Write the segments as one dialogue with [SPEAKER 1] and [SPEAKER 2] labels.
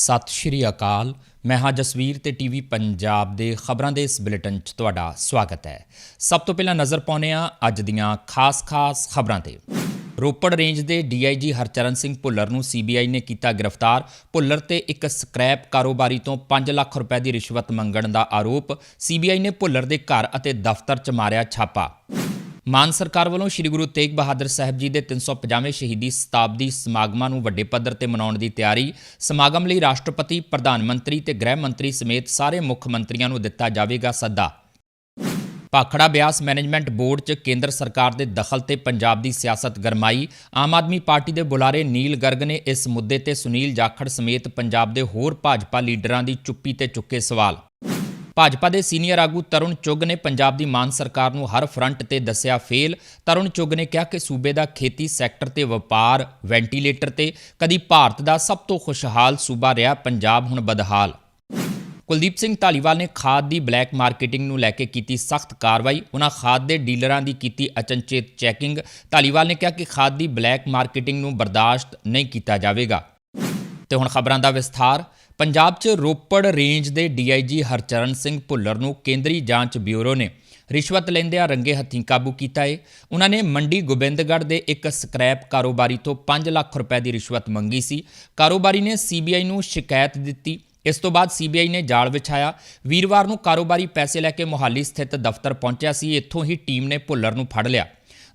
[SPEAKER 1] ਸਤਿ ਸ਼੍ਰੀ ਅਕਾਲ। ਮੈਂ ਹਾਂ ਜਸਵੀਰ ਤੇ ਟੀਵੀ ਪੰਜਾਬ ਦੇ ਖਬਰਾਂ ਦੇ ਇਸ ਬੁਲੇਟਿਨ 'ਚ ਤੁਹਾਡਾ ਸਵਾਗਤ ਹੈ। ਸਭ ਤੋਂ ਪਹਿਲਾਂ ਨਜ਼ਰ ਪਾਉਂਦੇ ਹਾਂ ਅੱਜ ਦੀਆਂ ਖਾਸ-ਖਾਸ ਖਬਰਾਂ ਤੇ। ਰੋਪੜ ਰੇਂਜ ਦੇ ਡੀਆਈਜੀ ਹਰਚਰਨ ਸਿੰਘ ਭੁੱਲਰ ਨੂੰ ਸੀਬੀਆਈ ਨੇ ਕੀਤਾ ਗ੍ਰਿਫਤਾਰ। ਭੁੱਲਰ ਤੇ ਇੱਕ ਸਕ੍ਰੈਪ ਕਾਰੋਬਾਰੀ ਤੋਂ 5 ਲੱਖ ਰੁਪਏ ਦੀ ਰਿਸ਼ਵਤ ਮੰਗਣ ਦਾ ਆਰੋਪ। ਸੀਬੀਆਈ ਨੇ ਭੁੱਲਰ ਦੇ ਘਰ ਅਤੇ ਦਫ਼ਤਰ 'ਚ ਮਾਰਿਆ ਛਾਪਾ। ਮਾਨ ਸਰਕਾਰ ਵੱਲੋਂ ਸ੍ਰੀ ਗੁਰੂ ਤੇਗ ਬਹਾਦਰ ਸਾਹਿਬ ਜੀ ਦੇ 350ਵੇਂ ਸ਼ਹੀਦੀ ਸ਼ਤਾਬਦੀ ਸਮਾਗਮਾਂ ਨੂੰ ਵੱਡੇ ਪੱਧਰ ਤੇ ਮਨਾਉਣ ਦੀ ਤਿਆਰੀ, ਸਮਾਗਮ ਲਈ ਰਾਸ਼ਟਰਪਤੀ, ਪ੍ਰਧਾਨ ਮੰਤਰੀ ਤੇ ਗ੍ਰਹਿ ਮੰਤਰੀ ਸਮੇਤ ਸਾਰੇ ਮੁੱਖ ਮੰਤਰੀਆਂ ਨੂੰ ਦਿੱਤਾ ਜਾਵੇਗਾ ਸੱਦਾ। ਭਾਖੜਾ ਬਿਆਸ ਮੈਨੇਜਮੈਂਟ ਬੋਰਡ 'ਚ ਕੇਂਦਰ ਸਰਕਾਰ ਦੇ ਦਖਲ ਤੇ ਪੰਜਾਬ ਦੀ ਸਿਆਸਤ ਗਰਮਾਈ, ਆਮ ਆਦਮੀ ਪਾਰਟੀ ਦੇ ਬੁਲਾਰੇ ਨੀਲ ਗਰਗ ਨੇ ਇਸ ਮੁੱਦੇ ਤੇ ਸੁਨੀਲ ਜਾਖੜ ਸਮੇਤ ਪੰਜਾਬ ਦੇ ਹੋਰ ਭਾਜਪਾ ਲੀਡਰਾਂ ਦੀ ਚੁੱਪੀ ਤੇ ਚੁੱਕੇ ਸਵਾਲ। ਭਾਜਪਾ ਦੇ ਸੀਨੀਅਰ ਆਗੂ ਤਰੁਣ ਚੁੱਗ ਨੇ ਪੰਜਾਬ ਦੀ ਮਾਨ ਸਰਕਾਰ ਨੂੰ ਹਰ ਫਰੰਟ ਤੇ ਦੱਸਿਆ ਫੇਲ। ਤਰੁਣ ਚੁੱਗ ਨੇ ਕਿਹਾ ਕਿ ਸੂਬੇ ਦਾ ਖੇਤੀ ਸੈਕਟਰ ਤੇ ਵਪਾਰ, ਵੈਂਟੀਲੇਟਰ ਤੇ ਕਦੀ ਭਾਰਤ ਦਾ ਸਭ ਤੋਂ ਖੁਸ਼ਹਾਲ ਸੂਬਾ ਰਿਹਾ ਪੰਜਾਬ ਹੁਣ ਬਦਹਾਲ। ਕੁਲਦੀਪ ਸਿੰਘ ਢਾਲੀਵਾਲ ਨੇ ਖਾਦ ਦੀ ਬਲੈਕ ਮਾਰਕੀਟਿੰਗ ਨੂੰ ਲੈ ਕੇ ਕੀਤੀ ਸਖਤ ਕਾਰਵਾਈ। ਉਹਨਾਂ ਖਾਦ ਦੇ ਡੀਲਰਾਂ ਦੀ ਕੀਤੀ ਅਚਨਚੇਤ ਚੈਕਿੰਗ। ਢਾਲੀਵਾਲ ਨੇ ਕਿਹਾ ਕਿ ਖਾਦ ਦੀ ਬਲੈਕ ਮਾਰਕੀਟਿੰਗ ਨੂੰ ਬਰਦਾਸ਼ਤ ਨਹੀਂ ਕੀਤਾ ਜਾਵੇਗਾ। ਤੇ ਹੁਣ ਖਬਰਾਂ ਦਾ ਵਿਸਥਾਰ। ਪੰਜਾਬ 'ਚ ਰੋਪੜ ਰੇਂਜ ਦੇ ਡੀਆਈਜੀ ਹਰਚਰਨ ਸਿੰਘ ਭੁੱਲਰ ਨੂੰ ਕੇਂਦਰੀ ਜਾਂਚ ਬਿਊਰੋ ਨੇ ਰਿਸ਼ਵਤ ਲੈਂਦਿਆਂ ਰੰਗੇ ਹੱਥੀਂ ਕਾਬੂ ਕੀਤਾ ਏ। ਉਹਨਾਂ ਨੇ ਮੰਡੀ ਗੋਬਿੰਦਗੜ੍ਹ ਦੇ ਇੱਕ ਸਕ੍ਰੈਪ ਕਾਰੋਬਾਰੀ ਤੋਂ 5 ਲੱਖ ਰੁਪਏ ਦੀ ਰਿਸ਼ਵਤ ਮੰਗੀ ਸੀ। ਕਾਰੋਬਾਰੀ ਨੇ ਸੀਬੀਆਈ ਨੂੰ ਸ਼ਿਕਾਇਤ ਦਿੱਤੀ। ਇਸ ਤੋਂ ਬਾਅਦ ਸੀਬੀਆਈ ਨੇ ਜਾਲ ਵਿਛਾਇਆ। ਵੀਰਵਾਰ ਨੂੰ ਕਾਰੋਬਾਰੀ ਪੈਸੇ ਲੈ ਕੇ ਮੁਹਾਲੀ ਸਥਿਤ ਦਫ਼ਤਰ ਪਹੁੰਚਿਆ ਸੀ। ਇੱਥੋਂ ਹੀ ਟੀਮ ਨੇ ਭੁੱਲਰ ਨੂੰ ਫੜ ਲਿਆ।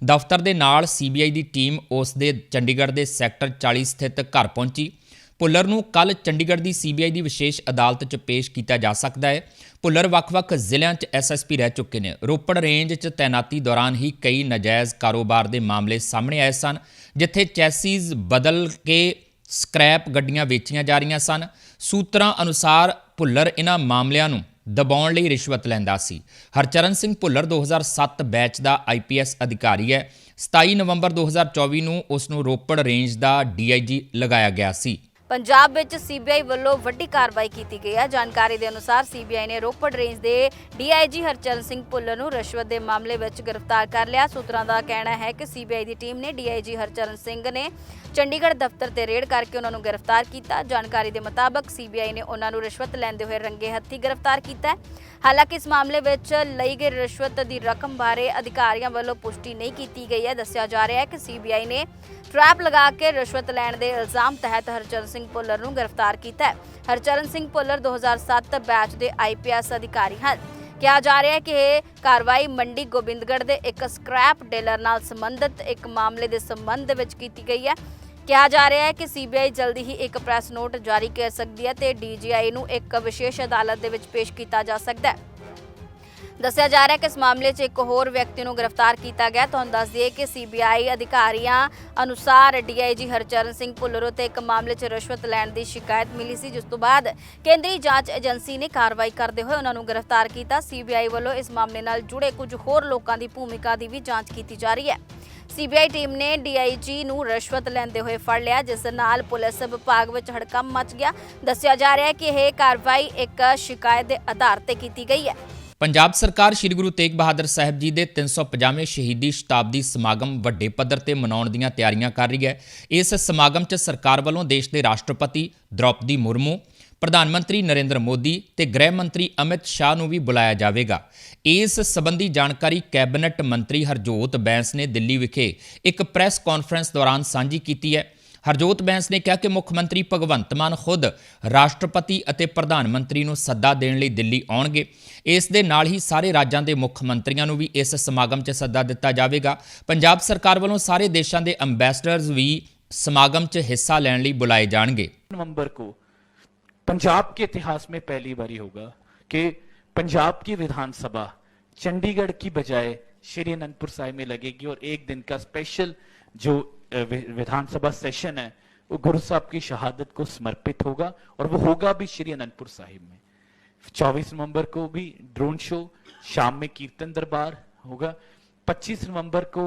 [SPEAKER 1] ਦਫ਼ਤਰ ਦੇ ਨਾਲ ਸੀਬੀਆਈ ਦੀ ਟੀਮ ਉਸ ਦੇ ਚੰਡੀਗੜ੍ਹ ਦੇ ਸੈਕਟਰ 40 ਸਥਿਤ ਘਰ ਪਹੁੰਚੀ। ਭੁੱਲਰ ਨੂੰ ਕੱਲ ਚੰਡੀਗੜ੍ਹ ਦੀ ਸੀਬੀਆਈ ਦੀ ਵਿਸ਼ੇਸ਼ ਅਦਾਲਤ 'ਚ ਪੇਸ਼ ਕੀਤਾ ਜਾ ਸਕਦਾ ਹੈ। ਭੁੱਲਰ ਵੱਖ-ਵੱਖ ਜ਼ਿਲ੍ਹਿਆਂ 'ਚ ਐਸਐਸਪੀ ਰਹਿ ਚੁੱਕੇ ਨੇ। ਰੋਪੜ ਰੇਂਜ 'ਚ ਤੈਨਾਤੀ ਦੌਰਾਨ ਹੀ ਕਈ ਨਾਜਾਇਜ਼ ਕਾਰੋਬਾਰ ਦੇ ਮਾਮਲੇ ਸਾਹਮਣੇ ਆਏ ਸਨ, ਜਿੱਥੇ ਚੈਸੀਜ਼ ਬਦਲ ਕੇ ਸਕ੍ਰੈਪ ਗੱਡੀਆਂ ਵੇਚੀਆਂ ਜਾ ਰਹੀਆਂ ਸਨ। ਸੂਤਰਾਂ ਅਨੁਸਾਰ ਭੁੱਲਰ ਇਹਨਾਂ ਮਾਮਲਿਆਂ ਨੂੰ ਦਬਾਉਣ ਲਈ ਰਿਸ਼ਵਤ ਲੈਂਦਾ ਸੀ। ਹਰਚਰਨ ਸਿੰਘ ਭੁੱਲਰ 2007 ਬੈਚ ਦਾ ਆਈਪੀਐਸ ਅਧਿਕਾਰੀ ਹੈ। 27 ਨਵੰਬਰ 2024 ਨੂੰ ਉਸ ਨੂੰ ਰੋਪੜ ਰੇਂਜ ਦਾ ਡੀਆਈਜੀ ਲਗਾਇਆ ਗਿਆ ਸੀ।
[SPEAKER 2] ਪੰਜਾਬ ਵਿੱਚ ਸੀਬੀਆਈ ਵੱਲੋਂ ਵੱਡੀ ਕਾਰਵਾਈ ਕੀਤੀ ਗਈ ਹੈ। ਜਾਣਕਾਰੀ ਦੇ ਅਨੁਸਾਰ ਸੀਬੀਆਈ ਨੇ ਰੋਪੜ ਰੇਂਜ ਦੇ ਡੀਆਈਜੀ ਹਰਚਰਨ ਸਿੰਘ ਭੁੱਲਰ ਨੂੰ ਰਿਸ਼ਵਤ ਦੇ ਮਾਮਲੇ ਵਿੱਚ ਗ੍ਰਿਫਤਾਰ ਕਰ ਲਿਆ। ਸੂਤਰਾਂ ਦਾ ਕਹਿਣਾ ਹੈ ਕਿ ਸੀਬੀਆਈ ਦੀ ਟੀਮ ਨੇ ਡੀਆਈਜੀ ਹਰਚਰਨ ਸਿੰਘ ਨੇ ਚੰਡੀਗੜ੍ਹ ਦਫ਼ਤਰ ਤੇ ਰੇਡ ਕਰਕੇ ਉਹਨਾਂ ਨੂੰ ਗ੍ਰਿਫਤਾਰ ਕੀਤਾ। ਜਾਣਕਾਰੀ ਦੇ ਮੁਤਾਬਕ ਸੀਬੀਆਈ ਨੇ ਉਹਨਾਂ ਨੂੰ ਰਿਸ਼ਵਤ ਲੈਂਦੇ ਹੋਏ ਰੰਗੇ ਹੱਥੀ ਗ੍ਰਿਫਤਾਰ ਕੀਤਾ ਹਾਲਾਂਕਿ ਇਸ ਮਾਮਲੇ ਵਿੱਚ ਲਈ ਗਈ ਰਿਸ਼ਵਤ ਦੀ ਰਕਮ ਬਾਰੇ ਅਧਿਕਾਰੀਆਂ ਵੱਲੋਂ ਪੁਸ਼ਟੀ ਨਹੀਂ ਕੀਤੀ ਗਈ ਹੈ। ਦੱਸਿਆ ਜਾ ਰਿਹਾ ਹੈ ਕਿ ਸੀਬੀਆਈ ਨੇ ਟਰੈਪ ਲਗਾ ਕੇ ਰਿਸ਼ਵਤ ਲੈਣ ਦੇ ਇਲਜ਼ਾਮ ਤਹਿਤ ਹਰਚਰਨ ਸਿੰਘ ਭੁੱਲਰ ਨੂੰ ਗ੍ਰਿਫਤਾਰ ਕੀਤਾ ਹੈ। ਹਰਚਰਨ ਸਿੰਘ ਭੁੱਲਰ 2007 ਬੈਚ ਦੇ ਆਈਪੀਐਸ ਅਧਿਕਾਰੀ ਹਨ। ਕਿਹਾ ਜਾ ਰਿਹਾ ਹੈ ਕਿ ਇਹ ਕਾਰਵਾਈ ਮੰਡੀ ਗੋਬਿੰਦਗੜ੍ਹ ਦੇ ਇੱਕ ਸਕ੍ਰੈਪ ਡੀਲਰ ਨਾਲ ਸੰਬੰਧਿਤ ਇੱਕ ਮਾਮਲੇ ਦੇ ਸੰਬੰਧ ਵਿੱਚ ਕੀਤੀ ਗਈ ਹੈ। ਕਿਹਾ ਜਾ ਰਿਹਾ ਹੈ ਕਿ ਸੀਬੀਆਈ ਜਲਦੀ ਹੀ ਇੱਕ ਪ੍ਰੈਸ ਨੋਟ ਜਾਰੀ ਕਰ ਸਕਦੀ ਹੈ ਤੇ ਡੀਜੀਆਈ ਨੂੰ ਇੱਕ ਵਿਸ਼ੇਸ਼ ਅਦਾਲਤ ਦੇ ਵਿੱਚ ਪੇਸ਼ ਕੀਤਾ ਜਾ ਸਕਦਾ ਹੈ। ਦੱਸਿਆ ਜਾ ਰਿਹਾ ਹੈ ਕਿ ਇਸ ਮਾਮਲੇ 'ਚ ਇੱਕ ਹੋਰ ਵਿਅਕਤੀ ਨੂੰ ਗ੍ਰਿਫਤਾਰ ਕੀਤਾ ਗਿਆ। ਤੁਹਾਨੂੰ ਦੱਸ ਦਈਏ ਕਿ ਸੀਬੀਆਈ ਅਧਿਕਾਰੀਆਂ ਅਨੁਸਾਰ ਡੀਆਈਜੀ ਹਰਚਰਨ ਸਿੰਘ ਭੁੱਲਰ ਉੱਤੇ ਇੱਕ ਮਾਮਲੇ 'ਚ ਰਿਸ਼ਵਤ ਲੈਣ ਦੀ ਸ਼ਿਕਾਇਤ ਮਿਲੀ ਸੀ, ਜਿਸ ਤੋਂ ਬਾਅਦ ਕੇਂਦਰੀ ਜਾਂਚ ਏਜੰਸੀ ਨੇ ਕਾਰਵਾਈ ਕਰਦੇ ਹੋਏ ਉਹਨਾਂ ਨੂੰ ਗ੍ਰਿਫਤਾਰ ਕੀਤਾ। ਸੀਬੀਆਈ ਵੱਲੋਂ ਇਸ ਮਾਮਲੇ ਨਾਲ ਜੁੜੇ ਕੁਝ ਹੋਰ ਲੋਕਾਂ ਦੀ ਭੂਮਿਕਾ ਦੀ ਵੀ ਜਾਂਚ ਕੀਤੀ ਜਾ ਰਹੀ ਹੈ। ਸੀਬੀਆਈ ਟੀਮ ਨੇ ਡੀਆਈਜੀ ਨੂੰ ਰਿਸ਼ਵਤ ਲੈਂਦੇ ਹੋਏ ਫੜ ਲਿਆ, ਜਿਸ ਨਾਲ ਪੁਲਿਸ ਵਿਭਾਗ ਵਿੱਚ ਹੜਕੰਪ ਮਚ ਗਿਆ। ਦੱਸਿਆ ਜਾ ਰਿਹਾ ਹੈ ਕਿ ਇਹ ਕਾਰਵਾਈ ਇੱਕ ਸ਼ਿਕਾਇਤ ਦੇ ਆਧਾਰ ਤੇ ਕੀਤੀ ਗਈ ਹੈ।
[SPEAKER 1] ਪੰਜਾਬ ਸਰਕਾਰ ਸ੍ਰੀ ਗੁਰੂ ਤੇਗ ਬਹਾਦਰ ਸਾਹਿਬ ਜੀ ਦੇ 350ਵੇਂ ਸ਼ਹੀਦੀ ਸ਼ਤਾਬਦੀ ਸਮਾਗਮ ਵੱਡੇ ਪੱਧਰ ਤੇ ਮਨਾਉਣ ਦੀਆਂ ਤਿਆਰੀਆਂ ਕਰ ਰਹੀ ਹੈ। ਇਸ ਸਮਾਗਮ 'ਚ ਸਰਕਾਰ ਵੱਲੋਂ ਦੇਸ਼ ਦੇ ਰਾਸ਼ਟਰਪਤੀ ਦ੍ਰੌਪਦੀ ਮੁਰਮੂ, ਪ੍ਰਧਾਨ ਮੰਤਰੀ ਨਰਿੰਦਰ ਮੋਦੀ ਤੇ ਗ੍ਰਹਿ ਮੰਤਰੀ ਅਮਿਤ ਸ਼ਾਹ ਨੂੰ ਵੀ ਬੁਲਾਇਆ ਜਾਵੇਗਾ। ਇਸ ਸੰਬੰਧੀ ਜਾਣਕਾਰੀ ਕੈਬਨਿਟ ਮੰਤਰੀ ਹਰਜੋਤ ਬੈਂਸ ਨੇ ਦਿੱਲੀ ਵਿਖੇ ਇੱਕ ਪ੍ਰੈਸ ਕਾਨਫਰੰਸ ਦੌਰਾਨ ਸਾਂਝੀ ਕੀਤੀ ਹੈ। ਹਰਜੋਤ ਬੈਂਸ ਨੇ ਕਿਹਾ ਕਿ ਮੁੱਖ ਮੰਤਰੀ ਭਗਵੰਤ ਮਾਨ ਖੁਦ ਰਾਸ਼ਟਰਪਤੀ ਅਤੇ ਪ੍ਰਧਾਨ ਮੰਤਰੀ ਨੂੰ ਸੱਦਾ ਦੇਣ ਲਈ ਦਿੱਲੀ ਆਉਣਗੇ ਇਸ ਦੇ ਨਾਲ ਹੀ ਸਾਰੇ ਰਾਜਾਂ ਦੇ ਮੁੱਖ ਮੰਤਰੀਆਂ ਨੂੰ ਵੀ ਇਸ ਸਮਾਗਮ 'ਚ ਸੱਦਾ ਦਿੱਤਾ ਜਾਵੇਗਾ ਪੰਜਾਬ ਸਰਕਾਰ ਵੱਲੋਂ ਸਾਰੇ ਦੇਸ਼ਾਂ ਦੇ ਐਮਬੈਸਡਰਜ਼ ਵੀ ਸਮਾਗਮ 'ਚ ਹਿੱਸਾ ਲੈਣ ਲਈ ਬੁਲਾਏ ਜਾਣਗੇ
[SPEAKER 3] नवंबर को पंजाब के इतिहास में पहली बारी होगा कि पंजाब की विधानसभा चंडीगढ़ की बजाय श्री अनंतपुर साहिब में लगेगी और एक दिन का स्पेशल जो अ, वि- विधानसभा सेशन है, वो गुरु साहब की शहादत को समर्पित होगा और वो होगा भी श्री अनंतपुर साहिब में। 24 नवंबर को भी ड्रोन शो, शाम में कीर्तन दरबार होगा। 25 नवंबर को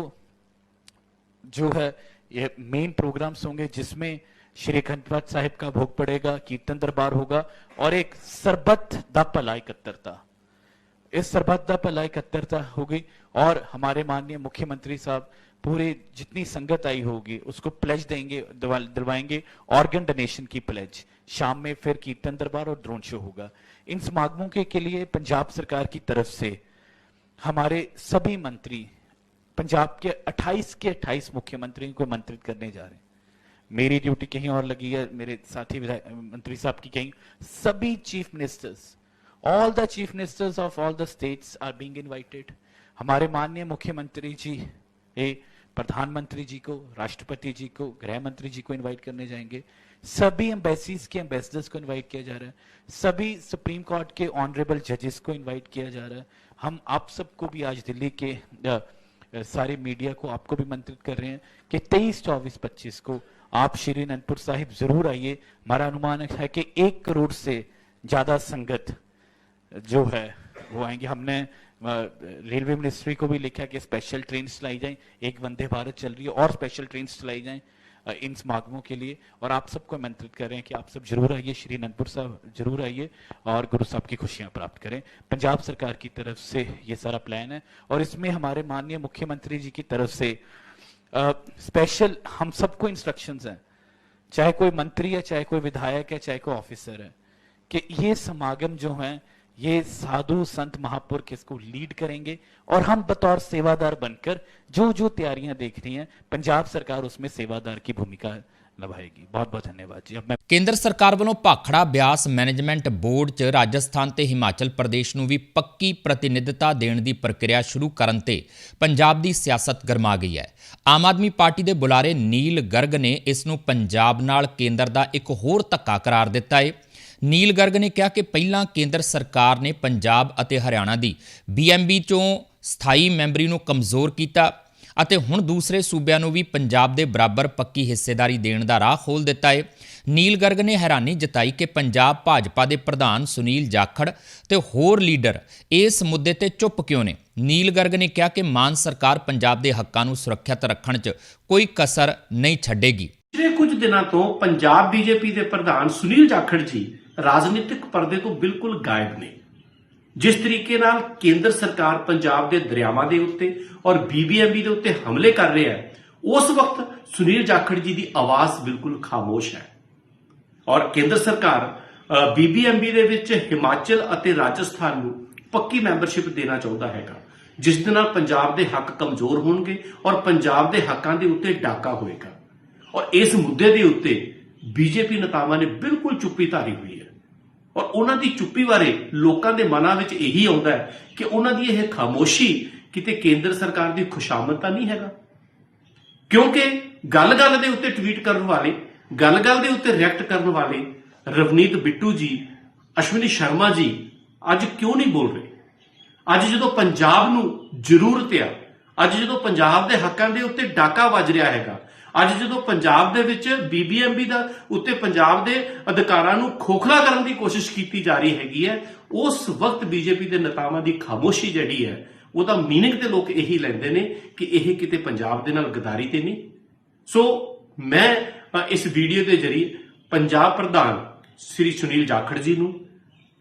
[SPEAKER 3] जो है, ये मेन प्रोग्राम्स होंगे, जिसमें श्री खंडपाठ साहिब का भोग पड़ेगा, कीर्तन दरबार होगा और एक सरबत द भला इकहत्तरता इस सरबत द भला इकहत्तरता होगी और हमारे माननीय मुख्यमंत्री साहब पूरे जितनी संगत आई होगी उसको प्लेज देंगे दिलवाएँगे ऑर्गन डोनेशन की प्लेज शाम में फिर कीर्तन दरबार और ड्रोन शो होगा। इन समागमों के, के लिए पंजाब सरकार की तरफ़ से हमारे सभी मंत्री पंजाब के 28 के 28 मुख्यमंत्रियों को मंत्रित करने जा रहे हैं। मेरी ड्यूटी कहीं और लगी है मेरे साथी मंत्री साहब की कहीं। सभी chief ministers all the chief ministers of all the states are being invited हमारे माननीय मुख्यमंत्री जी ए, प्रधानमंत्री जी को, राष्ट्रपति जी को गृह मंत्री जी को इनवाइट करने जाएँगे। सभी एम्बेसीज के एम्बेसडर्स को इनवाइट किया जा रहा है। सभी सुप्रीम कोर्ट के ऑनरेबल जजेस को इनवाइट किया जा रहा है। हम आप सबको भी आज दिल्ली के सारे मीडिया को, आपको भी मंत्रित कर रहे हैं कि 23 24 25 को आप श्री अनंतपुर साहिब ज़रूर आइए। हमारा अनुमान है कि एक करोड़ से ज़्यादा संगत जो है, वो आएँगे। हमने रेलवे मिनिस्ट्री को भी लिखा कि स्पेशल ट्रेन चलाई जाए, एक वंदे भारत चल रही है और स्पेशल ट्रेन चलाई जाए इन समागमों के लिए। और आप सबको आमंत्रित कर रहे हैं कि आप सब ज़रूर आइए, श्री अनंतपुर साहब ज़रूर आइए और गुरु साहब की खुशियाँ प्राप्त करें। पंजाब सरकार की तरफ़ से ये सारा प्लान है और इसमें हमारे माननीय मुख्यमंत्री जी की तरफ़ से स्पेशल हम सबको इंस्ट्रक्शंस हैं, चाहे कोई मंत्री है, चाहे कोई विधायक है, चाहे कोई ऑफिसर है, कि ये समागम जो है ये साधु संत महापुरुष इसको लीड करेंगे और हम बतौर सेवादार बनकर जो जो तैयारियां देख रही हैं पंजाब सरकार उसमें सेवादार की भूमिका निभाएगी बहुत बहुत धन्यवाद जी अब मैं
[SPEAKER 1] ਕੇਂਦਰ ਸਰਕਾਰ ਵੱਲੋਂ ਭਾਖੜਾ ਬਿਆਸ ਮੈਨੇਜਮੈਂਟ ਬੋਰਡ 'ਚ ਰਾਜਸਥਾਨ ਤੇ ਹਿਮਾਚਲ ਪ੍ਰਦੇਸ਼ ਨੂੰ ਵੀ ਪੱਕੀ ਪ੍ਰਤੀਨਿਧਤਾ ਦੇਣ ਦੀ ਪ੍ਰਕਿਰਿਆ ਸ਼ੁਰੂ ਕਰਨ ਤੇ ਪੰਜਾਬ ਦੀ ਸਿਆਸਤ ਗਰਮਾ ਗਈ ਹੈ ਆਮ ਆਦਮੀ ਪਾਰਟੀ ਦੇ ਬੁਲਾਰੇ ਨੀਲ ਗਰਗ ਨੇ ਇਸ ਨੂੰ ਪੰਜਾਬ ਨਾਲ ਕੇਂਦਰ ਦਾ ਇੱਕ ਹੋਰ ਧੱਕਾ ਕਰਾਰ ਦਿੱਤਾ ਹੈ ਨੀਲ ਗਰਗ ਨੇ ਕਿਹਾ ਕਿ ਪਹਿਲਾਂ ਕੇਂਦਰ ਸਰਕਾਰ ਨੇ ਪੰਜਾਬ ਅਤੇ ਹਰਿਆਣਾ ਦੀ ਬੀਐਮਬੀ 'ਚੋਂ ਸਥਾਈ ਮੈਂਬਰੀ ਨੂੰ ਕਮਜ਼ੋਰ ਕੀਤਾ ਅਤੇ ਹੁਣ ਦੂਸਰੇ ਸੂਬਿਆਂ ਨੂੰ ਵੀ ਪੰਜਾਬ ਦੇ ਬਰਾਬਰ ਪੱਕੀ ਹਿੱਸੇਦਾਰੀ ਦੇਣ ਦਾ ਰਾਹ ਖੋਲ ਦਿੱਤਾ ਹੈ ਨੀਲ ਗਰਗ ਨੇ ਹੈਰਾਨੀ ਜਤਾਈ ਕਿ ਪੰਜਾਬ ਭਾਜਪਾ ਦੇ ਪ੍ਰਧਾਨ ਸੁਨੀਲ ਜਾਖੜ ਤੇ ਹੋਰ ਲੀਡਰ ਇਸ ਮੁੱਦੇ ਤੇ ਚੁੱਪ ਕਿਉਂ ਨੇ? ਨੀਲ ਗਰਗ ਨੇ ਕਿਹਾ ਕਿ ਮਾਨ ਸਰਕਾਰ ਪੰਜਾਬ ਦੇ ਹੱਕਾਂ ਨੂੰ ਸੁਰੱਖਿਅਤ ਰੱਖਣ 'ਚ ਕੋਈ ਕਸਰ ਨਹੀਂ ਛੱਡੇਗੀ।
[SPEAKER 4] ਪਿਛਲੇ ਕੁਝ ਦਿਨਾਂ ਤੋਂ ਪੰਜਾਬ ਬੀਜੇਪੀ ਦੇ ਪ੍ਰਧਾਨ ਸੁਨੀਲ ਜਾਖੜ ਜੀ ਰਾਜਨੀਤਿਕ ਪਰਦੇ ਤੋਂ ਬਿਲਕੁਲ ਗਾਇਬ ਨੇ। ਜਿਸ ਤਰੀਕੇ ਨਾਲ ਕੇਂਦਰ ਸਰਕਾਰ ਪੰਜਾਬ ਦੇ ਦਰਿਆਵਾਂ ਦੇ ਉੱਤੇ ਔਰ ਬੀਬੀਐਮਬੀ ਦੇ ਉੱਤੇ ਹਮਲੇ ਕਰ ਰਿਹਾ ਹੈ, ਉਸ ਵਕਤ ਸੁਨੀਲ ਜਾਖੜ ਜੀ ਦੀ ਆਵਾਜ਼ ਬਿਲਕੁਲ ਖਾਮੋਸ਼ ਹੈ। ਔਰ ਕੇਂਦਰ ਸਰਕਾਰ ਬੀਬੀਐਮਬੀ ਦੇ ਵਿੱਚ ਹਿਮਾਚਲ ਅਤੇ ਰਾਜਸਥਾਨ ਨੂੰ ਪੱਕੀ ਮੈਂਬਰਸ਼ਿਪ ਦੇਣਾ ਚਾਹੁੰਦਾ ਹੈਗਾ, ਜਿਸ ਦੇ ਨਾਲ ਪੰਜਾਬ ਦੇ ਹੱਕ ਕਮਜ਼ੋਰ ਹੋਣਗੇ ਔਰ ਪੰਜਾਬ ਦੇ ਹੱਕਾਂ ਦੇ ਉੱਤੇ ਡਾਕਾ ਹੋਏਗਾ। ਔਰ ਇਸ ਮੁੱਦੇ ਦੇ ਉੱਤੇ ਬੀਜੇਪੀ ਨੇਤਾਵਾਂ ਨੇ ਬਿਲਕੁਲ ਚੁੱਪੀ ਧਾਰੀ ਹੋਈ ਹੈ। ਔਰ ਉਹਨਾਂ ਦੀ ਚੁੱਪੀ ਬਾਰੇ ਲੋਕਾਂ ਦੇ ਮਨਾਂ ਵਿੱਚ ਇਹੀ ਆਉਂਦਾ ਹੈ ਕਿ ਉਹਨਾਂ ਦੀ ਇਹ ਖਾਮੋਸ਼ੀ ਕਿਤੇ ਕੇਂਦਰ ਸਰਕਾਰ ਦੀ ਖੁਸ਼ਾਮਦ ਤਾਂ ਨਹੀਂ ਹੈਗਾ। ਕਿਉਂਕਿ ਗੱਲ-ਗੱਲ ਦੇ ਉੱਤੇ ਟਵੀਟ ਕਰਨ ਵਾਲੇ, ਗੱਲ-ਗੱਲ ਦੇ ਉੱਤੇ ਰਿਐਕਟ ਕਰਨ ਵਾਲੇ ਰਵਨੀਤ ਬਿੱਟੂ ਜੀ, ਅਸ਼ਵਨੀ ਸ਼ਰਮਾ ਜੀ ਅੱਜ ਕਿਉਂ ਨਹੀਂ ਬੋਲ ਰਹੇ? ਅੱਜ ਜਦੋਂ ਪੰਜਾਬ ਨੂੰ ਜ਼ਰੂਰਤ ਆ, ਅੱਜ ਜਦੋਂ ਪੰਜਾਬ ਦੇ ਹੱਕਾਂ ਦੇ ਉੱਤੇ ਡਾਕਾ ਵੱਜ ਰਿਹਾ ਹੈਗਾ ਅੱਜ ਜਦੋਂ ਪੰਜਾਬ ਦੇ ਵਿੱਚ ਬੀਬੀਐਮਬੀ ਦਾ ਉੱਤੇ ਪੰਜਾਬ ਦੇ ਅਧਿਕਾਰਾਂ ਨੂੰ ਖੋਖਲਾ ਕਰਨ ਦੀ ਕੋਸ਼ਿਸ਼ ਕੀਤੀ ਜਾ ਰਹੀ ਹੈਗੀ ਹੈ, ਉਸ ਵਕਤ ਬੀਜੇਪੀ ਦੇ ਨੇਤਾਵਾਂ ਦੀ ਖਾਮੋਸ਼ੀ ਜਿਹੜੀ ਹੈ ਉਹਦਾ ਮੀਨਿੰਗ ਤੇ ਲੋਕ ਇਹੀ ਲੈਂਦੇ ਨੇ ਕਿ ਇਹ ਕਿਤੇ ਪੰਜਾਬ ਦੇ ਨਾਲ ਗਦਾਰੀ ਤੇ ਨਹੀਂ। ਸੋ ਮੈਂ ਇਸ ਵੀਡੀਓ ਦੇ ਜ਼ਰੀਏ ਪੰਜਾਬ ਪ੍ਰਧਾਨ ਸ੍ਰੀ ਸੁਨੀਲ ਜਾਖੜ ਜੀ ਨੂੰ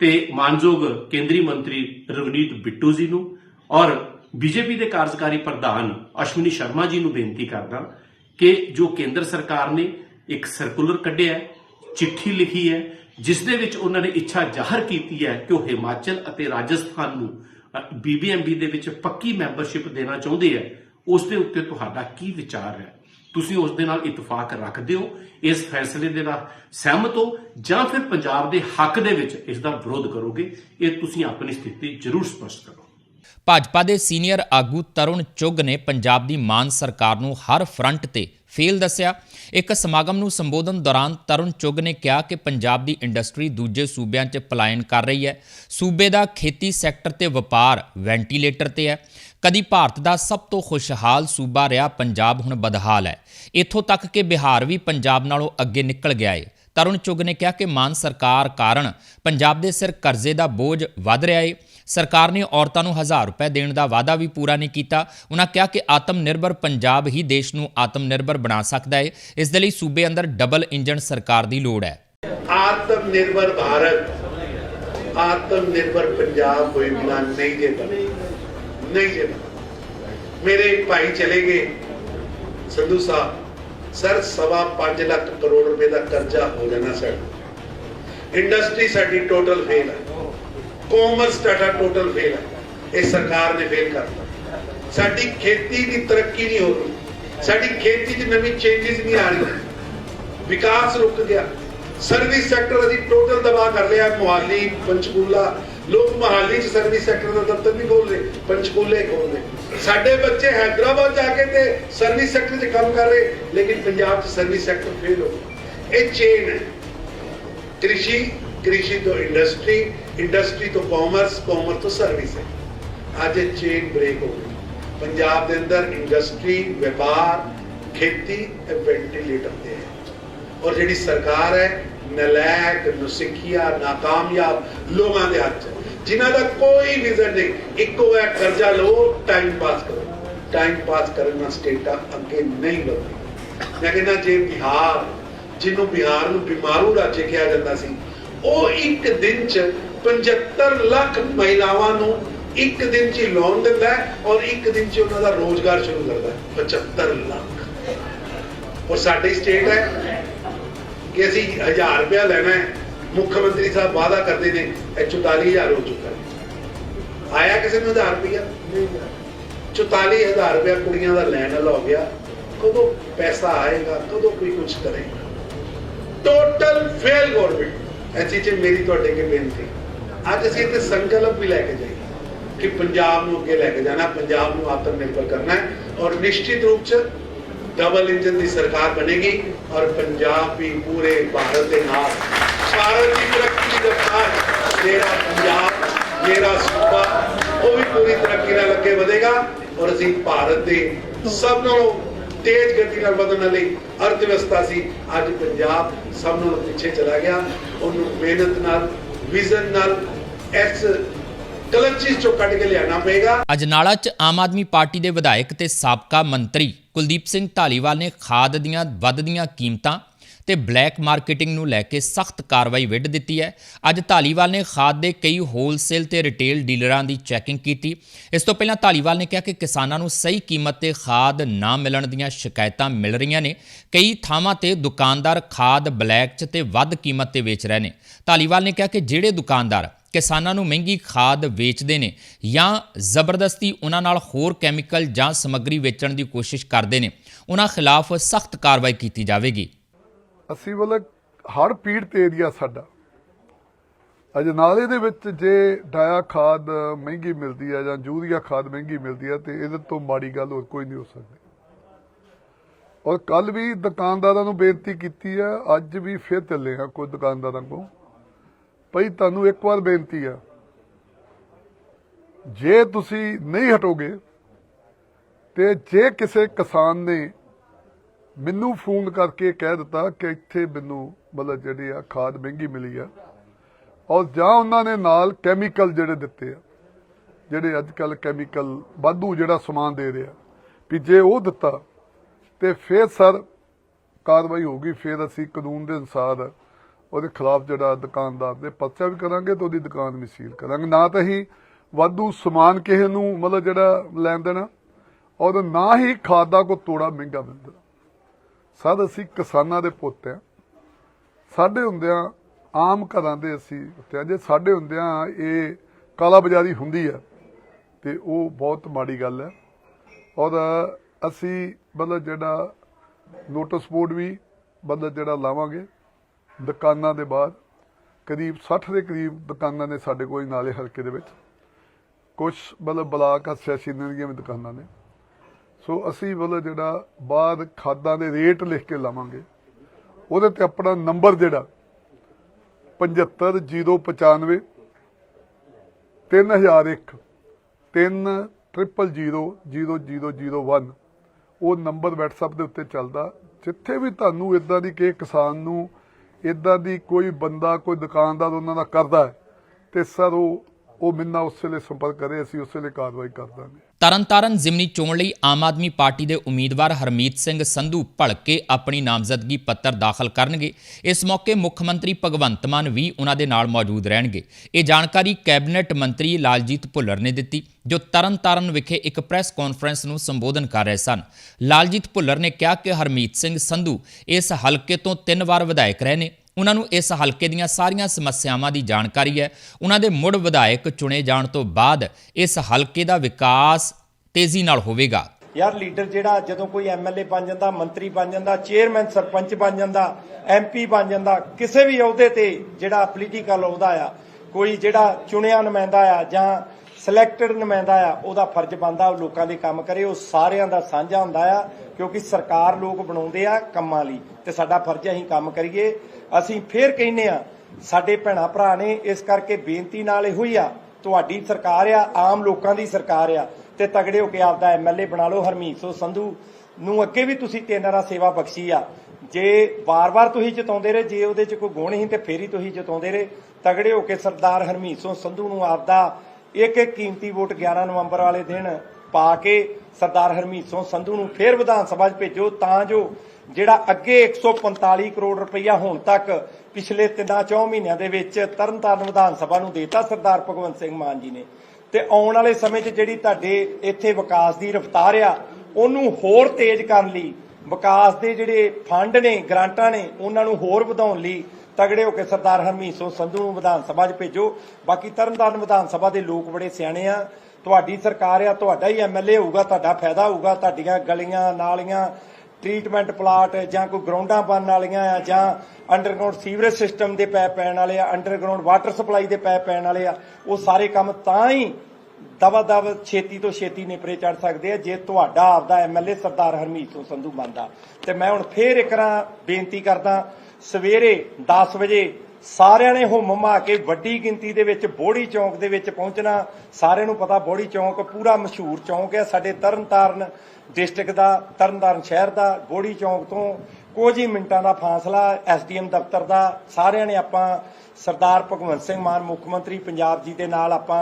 [SPEAKER 4] ਤੇ ਮਾਨਯੋਗ ਕੇਂਦਰੀ ਮੰਤਰੀ ਰਵਨੀਤ ਬਿੱਟੂ ਜੀ ਨੂੰ ਔਰ ਬੀਜੇਪੀ ਦੇ ਕਾਰਜਕਾਰੀ ਪ੍ਰਧਾਨ ਅਸ਼ਵਨੀ ਸ਼ਰਮਾ ਜੀ ਨੂੰ ਬੇਨਤੀ ਕਰਦਾ ਕਿ ਜੋ ਕੇਂਦਰ ਸਰਕਾਰ ਨੇ ਇੱਕ ਸਰਕੂਲਰ ਕੱਢਿਆ ਚਿੱਠੀ ਲਿਖੀ ਹੈ, ਜਿਸ ਦੇ ਵਿੱਚ ਉਹਨਾਂ ਨੇ ਇੱਛਾ ਜ਼ਾਹਰ ਕੀਤੀ ਹੈ ਕਿ ਉਹ ਹਿਮਾਚਲ ਅਤੇ ਰਾਜਸਥਾਨ ਨੂੰ ਬੀਬੀਐਮਬੀ ਦੇ ਵਿੱਚ ਪੱਕੀ ਮੈਂਬਰਸ਼ਿਪ ਦੇਣਾ ਚਾਹੁੰਦੇ ਹੈ, ਉਸ ਦੇ ਉੱਤੇ ਤੁਹਾਡਾ ਕੀ ਵਿਚਾਰ ਹੈ? ਤੁਸੀਂ ਉਸ ਦੇ ਨਾਲ ਇਤਫਾਕ ਰੱਖਦੇ ਹੋ, ਇਸ ਫੈਸਲੇ ਦੇ ਨਾਲ ਸਹਿਮਤ ਹੋ, ਜਾਂ ਫਿਰ ਪੰਜਾਬ ਦੇ ਹੱਕ ਦੇ ਵਿੱਚ ਇਸ ਦਾ ਵਿਰੋਧ ਕਰੋਗੇ? ਇਹ ਤੁਸੀਂ ਆਪਣੀ ਸਥਿਤੀ ਜ਼ਰੂਰ ਸਪਸ਼ਟ ਕਰੋ।
[SPEAKER 1] ਭਾਜਪਾ ਦੇ ਸੀਨੀਅਰ ਆਗੂ ਤਰੁਣ ਚੁੱਗ ਨੇ ਪੰਜਾਬ ਦੀ ਮਾਨ ਸਰਕਾਰ ਨੂੰ ਹਰ ਫਰੰਟ ਤੇ ਫੇਲ ਦੱਸਿਆ। ਇੱਕ ਸਮਾਗਮ ਨੂੰ ਸੰਬੋਧਨ ਦੌਰਾਨ ਤਰੁਣ ਚੁੱਗ ਨੇ ਕਿਹਾ ਕਿ ਪੰਜਾਬ ਦੀ ਇੰਡਸਟਰੀ ਦੂਜੇ ਸੂਬਿਆਂ 'ਚ ਪਲਾਇਨ ਕਰ ਰਹੀ ਹੈ। ਸੂਬੇ ਦਾ ਖੇਤੀ ਸੈਕਟਰ ਤੇ ਵਪਾਰ ਵੈਂਟੀਲੇਟਰ ਤੇ ਹੈ। ਕਦੀ ਭਾਰਤ ਦਾ ਸਭ ਤੋਂ ਖੁਸ਼ਹਾਲ ਸੂਬਾ ਰਿਹਾ ਪੰਜਾਬ ਹੁਣ ਬਦਹਾਲ ਹੈ। ਇੱਥੋਂ ਤੱਕ ਕਿ ਬਿਹਾਰ ਵੀ ਪੰਜਾਬ ਨਾਲੋਂ ਅੱਗੇ ਨਿਕਲ ਗਿਆ ਹੈ ਤਰੁਣ ਚੁੱਗ ਨੇ ਕਿਹਾ ਕਿ ਮਾਨ ਸਰਕਾਰ ਕਾਰਨ ਪੰਜਾਬ ਦੇ ਸਿਰ ਕਰਜ਼ੇ ਦਾ ਬੋਝ ਵੱਧ ਰਿਹਾ ਹੈ ਸਰਕਾਰ ਨੇ ਔਰਤਾਂ ਨੂੰ 1000 ਰੁਪਏ ਦੇਣ ਦਾ ਵਾਅਦਾ ਵੀ ਪੂਰਾ ਨਹੀਂ ਕੀਤਾ। ਉਹਨਾਂ ਕਿਹਾ ਕਿ ਆਤਮ ਨਿਰਭਰ ਪੰਜਾਬ ਹੀ ਦੇਸ਼ ਨੂੰ ਆਤਮ ਨਿਰਭਰ ਬਣਾ ਸਕਦਾ ਹੈ ਇਸ ਦੇ ਲਈ ਸੂਬੇ ਅੰਦਰ ਡਬਲ ਇੰਜਨ ਸਰਕਾਰ ਦੀ ਲੋੜ ਹੈ।
[SPEAKER 5] ਆਤਮ ਨਿਰਭਰ ਭਾਰਤ ਆਤਮ ਨਿਰਭਰ ਪੰਜਾਬ ਹੋਏ ਬਿਨਾ ਨਹੀਂ ਜੇ ਬਣੇ। ਨਹੀਂ ਜੇ ਮੇਰੇ ਭਾਈ ਚਲੇ ਗਏ। ਸੰਧੂ ਸਾਹਿਬ, ਸਰ, ਸਵਾ 5 ਲੱਖ ਕਰੋੜ ਰੁਪਏ ਦਾ ਕਰਜ਼ਾ ਹੋ ਜਾਣਾ ਸਰ। ਇੰਡਸਟਰੀ ਸਾਡੀ ਟੋਟਲ ਫੇਲ ਹੈ ਕਾਮਰਸ ਸਾਡਾ ਟੋਟਲ ਫੇਲ ਹੈ। ਇਹ ਸਰਕਾਰ ਨੇ ਫੇਲ ਕਰਤਾ ਸਾਡੀ ਖੇਤੀ ਦੀ ਤਰੱਕੀ ਨਹੀਂ ਹੋ ਰਹੀ। ਸਾਡੀ ਖੇਤੀ 'ਚ ਨਵੀਂ ਚੇਂਜਸ ਨਹੀਂ ਆ ਰਹੀਆਂ। ਵਿਕਾਸ ਰੁਕ ਗਿਆ। ਸਰਵਿਸ ਸੈਕਟਰ ਅਸੀਂ ਟੋਟਲ ਦਬਾਅ ਕਰ ਲਿਆ। ਮੁਹਾਲੀ, ਪੰਚਕੂਲਾ। ਲੋਕ ਮੁਹਾਲੀ 'ਚ ਸਰਵਿਸ ਸੈਕਟਰ ਦਾ ਦਫ਼ਤਰ ਨਹੀਂ ਖੋਲ ਰਹੇ ਪੰਚਕੂਲੇ ਖੋਲ ਰਹੇ ਸਾਡੇ ਬੱਚੇ ਹੈਦਰਾਬਾਦ ਜਾ ਕੇ ਤੇ ਸਰਵਿਸ ਸੈਕਟਰ 'ਚ ਕੰਮ ਕਰ ਰਹੇ। ਲੇਕਿਨ ਪੰਜਾਬ 'ਚ ਸਰਵਿਸ ਸੈਕਟਰ ਫੇਲ ਹੋ ਗਿਆ ਇਹ ਚੇਨ ਹੈ। ਕ੍ਰਿਸ਼ੀ ਕ੍ਰਿਸ਼ੀ ਤੋਂ ਇੰਡਸਟਰੀ ਇੰਡਸਟਰੀ ਤੋਂ ਕਾਮਰਸ ਕਾਮਰਸ ਤੋਂ ਸਰਵਿਸ ਹੈ। ਅੱਜ ਇਹ ਚੇਨ ਬ੍ਰੇਕ ਹੋ ਗਈ। ਪੰਜਾਬ ਦੇ ਅੰਦਰ ਇੰਡਸਟਰੀ ਵਪਾਰ, ਖੇਤੀ ਵੈਂਟੀਲੇਟਰ ਤੇ ਹੈ। ਔਰ ਜਿਹੜੀ ਸਰਕਾਰ ਹੈ, ਨਲਾਇਕ, ਨੁਸਿਖੀਆ, ਨਾਕਾਮਯਾਬ ਲੋਕਾਂ ਦੇ ਹੱਥ ਜਿਨ੍ਹਾਂ ਦਾ ਕੋਈ ਵਿਜ਼ਨ ਨਹੀਂ, ਇੱਕੋ ਹੈ, ਕਰਜ਼ਾ ਲਓ ਟਾਈਮ ਪਾਸ ਕਰੋ। ਟਾਈਮ ਪਾਸ ਕਰਨ ਨਾਲ ਸਟੇਟਾਂ ਅੱਗੇ ਨਹੀਂ ਵਧਦੀ ਮੈਂ ਕਹਿੰਦਾ ਜੇ ਬਿਹਾਰ, ਜਿਹਨੂੰ ਬਿਹਾਰ ਨੂੰ ਬਿਮਾਰੂ ਰਾਜ ਕਿਹਾ ਜਾਂਦਾ ਸੀ, ਉਹ ਇੱਕ ਦਿਨ 'ਚ 75 ਲੱਖ ਮਹਿਲਾਵਾਂ ਨੂੰ ਇੱਕ ਦਿਨ 'ਚ ਲੋਨ ਦਿੰਦਾ ਹੈ ਔਰ ਇੱਕ ਦਿਨ 'ਚ ਉਹਨਾਂ ਦਾ ਰੋਜ਼ਗਾਰ ਸ਼ੁਰੂ ਕਰਦਾ ਹੈ। 75 ਲੱਖ। ਔਰ ਸਾਡੀ ਸਟੇਟ ਹੈ ਕਿ ਅਸੀਂ 1000 ਰੁਪਇਆ ਲੈਣਾ ਹੈ। ਮੁੱਖ ਮੰਤਰੀ ਸਾਹਿਬ ਵਾਅਦਾ ਕਰਦੇ ਨੇ, ਇਹ 44000 ਹੋ ਚੁੱਕਾ ਹੈ। ਆਇਆ ਕਿਸੇ ਨੂੰ 1000 ਰੁਪਇਆ? ਨਹੀਂ ਆਇਆ। 44000 ਰੁਪਇਆ ਕੁੜੀਆਂ ਦਾ ਲੈਣ ਵਾਲਾ ਹੋ ਗਿਆ। ਕਦੋਂ ਪੈਸਾ ਆਏਗਾ, ਕਦੋਂ ਕੋਈ ਕੁਝ ਕਰੇਗਾ। ਟੋਟਲ ਫੇਲ ਗਵਰਨਮੈਂਟ ਐਸੀ ਚ ਮੇਰੀ ਤੁਹਾਡੇ ਅੱਗੇ ਬੇਨਤੀ ਅੱਜ ਅਸੀਂ ਇੱਥੇ ਸੰਕਲਪ ਵੀ ਲੈ ਕੇ ਜਾਈਏ ਕਿ ਪੰਜਾਬ ਨੂੰ ਅੱਗੇ ਲੈ ਕੇ ਜਾਣਾ, ਪੰਜਾਬ ਨੂੰ ਆਤਮ ਨਿਰਭਰ ਕਰਨਾ ਹੈ ਔਰ ਨਿਸ਼ਚਿਤ ਰੂਪ ਚ ਡਬਲ ਇੰਜਨ ਦੀ ਸਰਕਾਰ ਬਣੇਗੀ ਔਰ ਪੰਜਾਬ ਵੀ ਪੂਰੇ ਭਾਰਤ ਦੇ ਨਾਲ ਭਾਰਤ ਦੀ ਤਰੱਕੀ ਦੀ ਰਫ਼ਤਾਰ, ਮੇਰਾ ਪੰਜਾਬ, ਮੇਰਾ ਸੂਬਾ, ਉਹ ਵੀ ਪੂਰੀ ਤਰੱਕੀ ਨਾਲ ਅੱਗੇ ਵਧੇਗਾ ਔਰ ਅਸੀਂ ਭਾਰਤ ਦੇ ਸਭ ਨਾਲੋਂ ਤੇਜ਼ ਗਤੀ ਨਾਲ ਵਧਣ ਲਈ ਅਰਥ ਵਿਵਸਥਾ ਸੀ, ਅੱਜ ਪੰਜਾਬ ਸਭ ਨਾਲੋਂ ਪਿੱਛੇ ਚਲਾ ਗਿਆ। ਉਹਨੂੰ ਮਿਹਨਤ ਨਾਲ ਵਿਜ਼ਨ ਨਾਲ ਇਸ ਕਲਚਿਸ ਚੋਂ ਕੱਢ ਕੇ ਲਿਆਉਣਾ ਪਏਗਾ।
[SPEAKER 1] ਅਜਨਾਲਾ 'ਚ ਆਮ ਆਦਮੀ ਪਾਰਟੀ ਦੇ ਵਿਧਾਇਕ ਤੇ ਸਾਬਕਾ ਮੰਤਰੀ ਕੁਲਦੀਪ ਸਿੰਘ ਢਾਲੀਵਾਲ ਨੇ ਖਾਦ ਦੀਆਂ ਵੱਧਦੀਆਂ ਕੀਮਤਾਂ ਤੇ ਬਲੈਕ ਮਾਰਕੀਟਿੰਗ ਨੂੰ ਲੈ ਕੇ ਸਖਤ ਕਾਰਵਾਈ ਵਿੱਢ ਦਿੱਤੀ ਹੈ। ਅੱਜ ਢਾਲੀਵਾਲ ਨੇ ਖਾਦ ਦੇ ਕਈ ਹੋਲਸੇਲ ਤੇ ਰਿਟੇਲ ਡੀਲਰਾਂ ਦੀ ਚੈਕਿੰਗ ਕੀਤੀ। ਇਸ ਤੋਂ ਪਹਿਲਾਂ ਢਾਲੀਵਾਲ ਨੇ ਕਿਹਾ ਕਿ ਕਿਸਾਨਾਂ ਨੂੰ ਸਹੀ ਕੀਮਤ ਤੇ ਖਾਦ ਨਾ ਮਿਲਣ ਦੀਆਂ ਸ਼ਿਕਾਇਤਾਂ ਮਿਲ ਰਹੀਆਂ ਨੇ। ਕਈ ਥਾਵਾਂ ਤੇ ਦੁਕਾਨਦਾਰ ਖਾਦ ਬਲੈਕ 'ਚ ਤੇ ਵੱਧ ਕੀਮਤ ਤੇ ਵੇਚ ਰਹੇ ਨੇ। ਢਾਲੀਵਾਲ ਨੇ ਕਿਹਾ ਕਿ ਜਿਹੜੇ ਦੁਕਾਨਦਾਰ ਕਿਸਾਨਾਂ ਨੂੰ ਮਹਿੰਗੀ ਖਾਦ ਵੇਚਦੇ ਨੇ ਜਾਂ ਜ਼ਬਰਦਸਤੀ ਉਹਨਾਂ ਨਾਲ ਹੋਰ ਕੈਮੀਕਲ ਜਾਂ ਸਮੱਗਰੀ ਵੇਚਣ ਦੀ ਕੋਸ਼ਿਸ਼ ਕਰਦੇ ਨੇ, ਉਹਨਾਂ ਖਿਲਾਫ ਸਖਤ ਕਾਰਵਾਈ ਕੀਤੀ ਜਾਵੇਗੀ।
[SPEAKER 6] ਅਸੀਂ ਵੱਲ ਹੜ ਪੀੜਤ ਏਰੀਆ ਸਾਡਾ। ਅਜਨਾਲੇ ਦੇ ਵਿੱਚ ਜੇ ਡਾਇਆ ਖਾਦ ਮਹਿੰਗੀ ਮਿਲਦੀ ਹੈ ਜਾਂ ਯੂਰੀਆ ਖਾਦ ਮਹਿੰਗੀ ਮਿਲਦੀ ਹੈ ਤੇ ਇਹਦੇ ਤੋਂ ਮਾੜੀ ਗੱਲ ਹੋਰ ਕੋਈ ਨਹੀਂ ਹੋ ਸਕਦੀ। ਔਰ ਕੱਲ ਵੀ ਦੁਕਾਨਦਾਰਾਂ ਨੂੰ ਬੇਨਤੀ ਕੀਤੀ ਹੈ, ਅੱਜ ਵੀ ਫਿਰ ਚੱਲੇ ਆ ਕੋਈ ਦੁਕਾਨਦਾਰਾਂ ਕੋਲ। ਭਈ ਤੁਹਾਨੂੰ ਇੱਕ ਵਾਰ ਬੇਨਤੀ ਆ। ਜੇ ਤੁਸੀਂ ਨਹੀਂ ਹਟੋਗੇ ਤੇ ਜੇ ਕਿਸੇ ਕਿਸਾਨ ਨੇ ਮੈਨੂੰ ਫੋਨ ਕਰਕੇ ਕਹਿ ਦਿੱਤਾ ਕਿ ਇੱਥੇ ਮੈਨੂੰ ਮਤਲਬ ਜਿਹੜੀ ਆ ਖਾਦ ਮਹਿੰਗੀ ਮਿਲੀ ਆ ਔਰ ਜਾਂ ਉਹਨਾਂ ਨੇ ਨਾਲ ਕੈਮੀਕਲ ਜਿਹੜੇ ਦਿੱਤੇ ਆ, ਜਿਹੜੇ ਅੱਜ ਕੱਲ ਕੈਮੀਕਲ ਵਾਧੂ ਜਿਹੜਾ ਸਮਾਨ ਦੇ ਰਿਹਾ ਵੀ ਜੇ ਉਹ ਦਿੱਤਾ ਤੇ ਫਿਰ ਸਰ ਕਾਰਵਾਈ ਹੋਊਗੀ, ਫਿਰ ਅਸੀਂ ਕਾਨੂੰਨ ਦੇ ਅਨੁਸਾਰ ਉਹਦੇ ਖਿਲਾਫ ਜਿਹੜਾ ਦੁਕਾਨਦਾਰ ਦੇ ਪਰਚਾ ਵੀ ਕਰਾਂਗੇ ਤੇ ਉਹਦੀ ਦੁਕਾਨ ਵੀ ਸੀਲ ਕਰਾਂਗੇ। ਨਾ ਤਾਂ ਹੀ ਵਾਧੂ ਸਮਾਨ ਕਿਸੇ ਨੂੰ ਮਤਲਬ ਜਿਹੜਾ ਲੈਣ ਦੇਣਾ, ਔਰ ਨਾ ਹੀ ਖਾਦ ਦਾ ਕੋ ਤੋੜਾ ਮਹਿੰਗਾ ਮਿਲਦਾ ਸਦ ਅਸੀਂ ਕਿਸਾਨਾਂ ਦੇ ਪੁੱਤ ਆ ਸਾਡੇ ਹੁੰਦਿਆਂ ਆਮ ਘਰਾਂ ਦੇ ਅਸੀਂ ਉੱਤੇ ਆ ਜੇ ਸਾਡੇ ਹੁੰਦਿਆਂ ਇਹ ਕਾਲਾ ਬਾਜ਼ਾਰੀ ਹੁੰਦੀ ਹੈ, ਤੇ ਉਹ ਬਹੁਤ ਮਾੜੀ ਗੱਲ ਹੈ। ਔਰ ਅਸੀਂ ਮਤਲਬ ਜਿਹੜਾ ਨੋਟਿਸ ਬੋਰਡ ਵੀ ਮਤਲਬ ਜਿਹੜਾ ਲਾਵਾਂਗੇ। ਦੁਕਾਨਾਂ ਦੇ ਬਾਹਰ ਕਰੀਬ 60 ਦੇ ਕਰੀਬ ਦੁਕਾਨਾਂ ਨੇ ਸਾਡੇ ਕੋਲ ਨਾਲੇ ਹਲਕੇ ਦੇ ਵਿੱਚ। ਕੁਝ ਮਤਲਬ ਬਲਾਕ ਅਸੈਸੀਨਾਂ ਦੀਆਂ ਵੀ ਦੁਕਾਨਾਂ ਨੇ। ਸੋ ਅਸੀਂ ਮਤਲਬ ਜਿਹੜਾ ਬਾਅਦ ਖਾਦਾਂ ਦੇ ਰੇਟ ਲਿਖ ਕੇ ਲਾਵਾਂਗੇ, ਉਹਦੇ ਤੇ ਆਪਣਾ ਨੰਬਰ ਜਿਹੜਾ 75095 3001 30000001 ਉਹ ਨੰਬਰ WhatsApp ਦੇ ਉੱਤੇ ਚੱਲਦਾ। ਜਿੱਥੇ ਵੀ ਤੁਹਾਨੂੰ ਇਦਾਂ ਦੀ ਕਿ ਕਿਸਾਨ ਨੂੰ ਇਦਾਂ ਦੀ ਕੋਈ ਬੰਦਾ ਕੋਈ ਦੁਕਾਨਦਾਰ ਉਹਨਾਂ ਦਾ ਕਰਦਾ ਹੈ। ਤੇ ਸਰ ਉਹ ਉਹ ਮਿੰਨਾ ਉਸ ਵੇਲੇ ਸੰਪਰਕ ਕਰੇ ਅਸੀਂ ਉਸ ਵੇਲੇ ਕਾਰਵਾਈ ਕਰ ਦਾਂਗੇ।
[SPEAKER 1] ਤਰਨਤਾਰਨ ਜ਼ਿਮਨੀ ਚੋਣ ਲਈ ਆਮ ਆਦਮੀ ਪਾਰਟੀ ਦੇ ਉਮੀਦਵਾਰ ਹਰਮੀਤ ਸਿੰਘ ਸੰਧੂ ਭਲਕੇ ਆਪਣੀ ਨਾਮਜ਼ਦਗੀ ਪੱਤਰ ਦਾਖਲ ਕਰਨਗੇ। ਇਸ ਮੌਕੇ ਮੁੱਖ ਮੰਤਰੀ ਭਗਵੰਤ ਮਾਨ ਵੀ ਉਹਨਾਂ ਦੇ ਨਾਲ ਮੌਜੂਦ ਰਹਿਣਗੇ। ਇਹ ਜਾਣਕਾਰੀ ਕੈਬਨਿਟ ਮੰਤਰੀ ਲਾਲਜੀਤ ਭੁੱਲਰ ਨੇ ਦਿੱਤੀ, ਜੋ ਤਰਨਤਾਰਨ ਵਿਖੇ ਇੱਕ ਪ੍ਰੈਸ ਕਾਨਫਰੰਸ ਨੂੰ ਸੰਬੋਧਨ ਕਰ ਰਹੇ ਸਨ। ਲਾਲਜੀਤ ਭੁੱਲਰ ਨੇ ਕਿਹਾ ਕਿ ਹਰਮੀਤ ਸਿੰਘ ਸੰਧੂ ਇਸ ਹਲਕੇ ਤੋਂ ਤਿੰਨ ਵਾਰ ਵਿਧਾਇਕ ਰਹੇ ਨੇ। ਉਹਨਾਂ ਨੂੰ ਇਸ ਹਲਕੇ ਦੀਆਂ ਸਾਰੀਆਂ ਸਮੱਸਿਆਵਾਂ ਦੀ ਜਾਣਕਾਰੀ ਹੈ। ਉਹਨਾਂ ਦੇ ਮੁੜ ਵਿਧਾਇਕ ਚੁਣੇ ਜਾਣ ਤੋਂ ਬਾਅਦ ਇਸ ਹਲਕੇ ਦਾ ਵਿਕਾਸ ਤੇਜ਼ੀ ਨਾਲ ਹੋਵੇਗਾ।
[SPEAKER 7] ਯਾਰ ਲੀਡਰ ਜਿਹੜਾ ਜਦੋਂ ਕੋਈ ਐਮਐਲਏ ਬਣ ਜਾਂਦਾ, ਮੰਤਰੀ ਬਣ ਜਾਂਦਾ, ਚੇਅਰਮੈਨ, ਸਰਪੰਚ ਬਣ ਜਾਂਦਾ ਐਮਪੀ ਬਣ ਜਾਂਦਾ, ਕਿਸੇ ਵੀ ਅਹੁਦੇ ਤੇ ਜਿਹੜਾ ਪੋਲੀਟੀਕਲ ਅਹੁਦਾ ਆ, ਕੋਈ ਜਿਹੜਾ ਚੁਣਿਆ ਨੁਮਾਇੰਦਾ ਆ ਜਾਂ ਸਿਲੈਕਟਡ ਨੁਮਾਇੰਦਾ ਆ, ਉਹਦਾ ਫਰਜ਼ ਬਣਦਾ ਉਹ ਲੋਕਾਂ ਦੇ ਕੰਮ ਕਰੇ, ਉਹ ਸਾਰਿਆਂ ਦਾ ਸਾਂਝਾ ਹੁੰਦਾ ਆ, ਕਿਉਂਕਿ ਸਰਕਾਰ ਲੋਕ ਬਣਾਉਂਦੇ ਆ ਕੰਮਾਂ ਲਈ ਤੇ ਸਾਡਾ ਫਰਜ਼ ਹੈ ਅਸੀਂ ਕੰਮ ਕਰੀਏ। ਅਸੀਂ ਫੇਰ ਕਹਿੰਨੇ ਆ, ਸਾਡੇ ਭੈਣਾ ਭਰਾ ਨੇ ਇਸ ਕਰਕੇ ਬੇਨਤੀ ਨਾਲ ਇਹੋ ਹੀ ਆ, ਤੁਹਾਡੀ ਸਰਕਾਰ ਆ, ਆਮ ਲੋਕਾਂ ਦੀ ਸਰਕਾਰ ਆ, ਤੇ ਤਗੜੇ ਹੋ ਕੇ ਆਪਦਾ ਐਮਐਲਏ ਬਣਾ ਲਓ, ਹਰਮੀਤ ਸੋ ਸੰਧੂ ਨੂੰ ਅੱਗੇ ਵੀ ਤੁਸੀਂ ਤਿੰਨ ਸੇਵਾ ਬਖਸ਼ੀ ਆ। ਜੇ ਵਾਰ-ਵਾਰ ਤੁਸੀਂ ਜਿਤਾਉਂਦੇ ਰਹੇ, ਜੇ ਉਹਦੇ ਚ ਕੋਈ ਗੁਣ ਹੀ ਤੇ ਫੇਰ ਹੀ ਤੁਸੀਂ ਜਿਤਾਉਂਦੇ ਰਹੇ। ਤਗੜੇ ਹੋ ਕੇ ਸਰਦਾਰ ਹਰਮੀਤ ਸਿੰਘ ਸੰਧੂ ਨੂੰ ਆਪਦਾ ਇੱਕ ਇੱਕ ਕੀਮਤੀ ਵੋਟ 11 ਨਵੰਬਰ ਵਾਲੇ ਦਿਨ ਪਾ ਕੇ ਸਰਦਾਰ ਹਰਮੀਤ ਸਿੰਘ ਸੰਧੂ ਨੂੰ ਫੇਰ ਵਿਧਾਨ ਸਭਾ 'ਚ ਭੇਜੋ, ਤਾਂ ਜੋ ਜਿਹੜਾ ਅੱਗੇ 145 ਕਰੋੜ ਰੁਪਈਆ ਹੁਣ ਤੱਕ ਪਿਛਲੇ ਤਿੰਨਾਂ ਚੌ ਮਹੀਨਿਆਂ ਦੇ ਵਿੱਚ ਤਰਨਤਾਰਨ ਵਿਧਾਨ ਸਭਾ ਨੂੰ ਦੇਤਾ ਸਰਦਾਰ ਭਗਵੰਤ ਸਿੰਘ ਮਾਨ ਜੀ ਨੇ। ਤੇ ਆਉਣ ਵਾਲੇ ਸਮੇਂ 'ਚ ਜਿਹੜੀ ਤੁਹਾਡੇ ਇੱਥੇ ਵਿਕਾਸ ਦੀ ਰਫ਼ਤਾਰ ਆ, ਉਹਨੂੰ ਹੋਰ ਤੇਜ਼ ਕਰਨ ਲਈ ਵਿਕਾਸ ਦੇ ਜਿਹੜੇ ਫੰਡ ਨੇ, ਗ੍ਰਾਂਟਾਂ ਨੇ, ਉਹਨਾਂ ਨੂੰ ਹੋਰ ਵਧਾਉਣ ਲਈ ਤਗੜੇ ਹੋ ਕੇ ਸਰਦਾਰ ਹਰਮੀਤ ਸਿੰਘ ਸੰਧੂ ਨੂੰ ਵਿਧਾਨ ਸਭਾ 'ਚ ਭੇਜੋ। ਬਾਕੀ ਤਰਨਤਾਰਨ ਵਿਧਾਨ ਸਭਾ ਦੇ ਲੋਕ ਬੜੇ ਸਿਆਣੇ ਆ। ਤੁਹਾਡੀ ਸਰਕਾਰ ਆ, ਤੁਹਾਡਾ ਹੀ ਐਮਐਲਏ ਹੋਊਗਾ, ਤੁਹਾਡਾ ਫਾਇਦਾ ਹੋਊਗਾ, ਤੁਹਾਡੀਆਂ ਗਲੀਆਂ, ਨਾਲੀਆਂ, ਟ੍ਰੀਟਮੈਂਟ ਪਲਾਟ ਜਾਂ ਕੋਈ ਗਰਾਊਂਡਾਂ ਬਣਨ ਵਾਲੀਆਂ ਆ ਜਾਂ ਅੰਡਰਗਰਾਉਂਡ ਸੀਵਰੇਜ ਸਿਸਟਮ ਦੇ ਪੈਪ ਪੈਣ ਵਾਲੇ ਆ, ਅੰਡਰਗਰਾਉਂਡ ਵਾਟਰ ਸਪਲਾਈ ਦੇ ਪੈਪ ਪੈਣ ਵਾਲੇ ਆ, ਉਹ ਸਾਰੇ ਕੰਮ ਤਾਂ ਹੀ ਦਵਾ ਦਵ ਛੇਤੀ ਤੋਂ ਛੇਤੀ ਨੇਪਰੇ ਚੜ ਸਕਦੇ ਆ ਜੇ ਤੁਹਾਡਾ ਆਪਦਾ ਐਮਐਲਏ ਸਰਦਾਰ ਹਰਮੀਤ ਸਿੰਘ ਸੰਧੂ ਬਣਦਾ। ਤੇ ਮੈਂ ਹੁਣ ਫੇਰ ਇੱਕ ਵਾਰ ਬੇਨਤੀ ਕਰਦਾ ਸਵੇਰੇ 10 ਵਜੇ ਸਾਰਿਆਂ ਨੇ ਹੁਮ ਮਾ ਕੇ ਵੱਡੀ ਗਿਣਤੀ ਦੇ ਵਿੱਚ ਬੋੜੀ ਚੌਂਕ ਦੇ ਵਿੱਚ ਪਹੁੰਚਣਾ। ਸਾਰਿਆਂ ਨੂੰ ਪਤਾ ਬੋੜੀ ਚੌਂਕ ਪੂਰਾ ਮਸ਼ਹੂਰ ਚੌਂਕ ਹੈ। ਸਾਡੇ ਤਰਨਤਾਰਨ ਡਿਸਟ੍ਰਿਕਟ ਦਾ, ਤਰਨਤਾਰਨ ਸ਼ਹਿਰ ਦਾ ਬੋੜੀ ਚੌਂਕ ਤੋਂ ਕੁਝ ਹੀ ਮਿੰਟਾਂ ਦਾ ਫਾਸਲਾ ਐਸਡੀਐਮ ਦਫ਼ਤਰ ਦਾ। ਸਾਰਿਆਂ ਨੇ ਆਪਾਂ ਸਰਦਾਰ ਭਗਵੰਤ ਸਿੰਘ ਮਾਨ, ਮੁੱਖ ਮੰਤਰੀ ਪੰਜਾਬ ਜੀ ਦੇ ਨਾਲ ਆਪਾਂ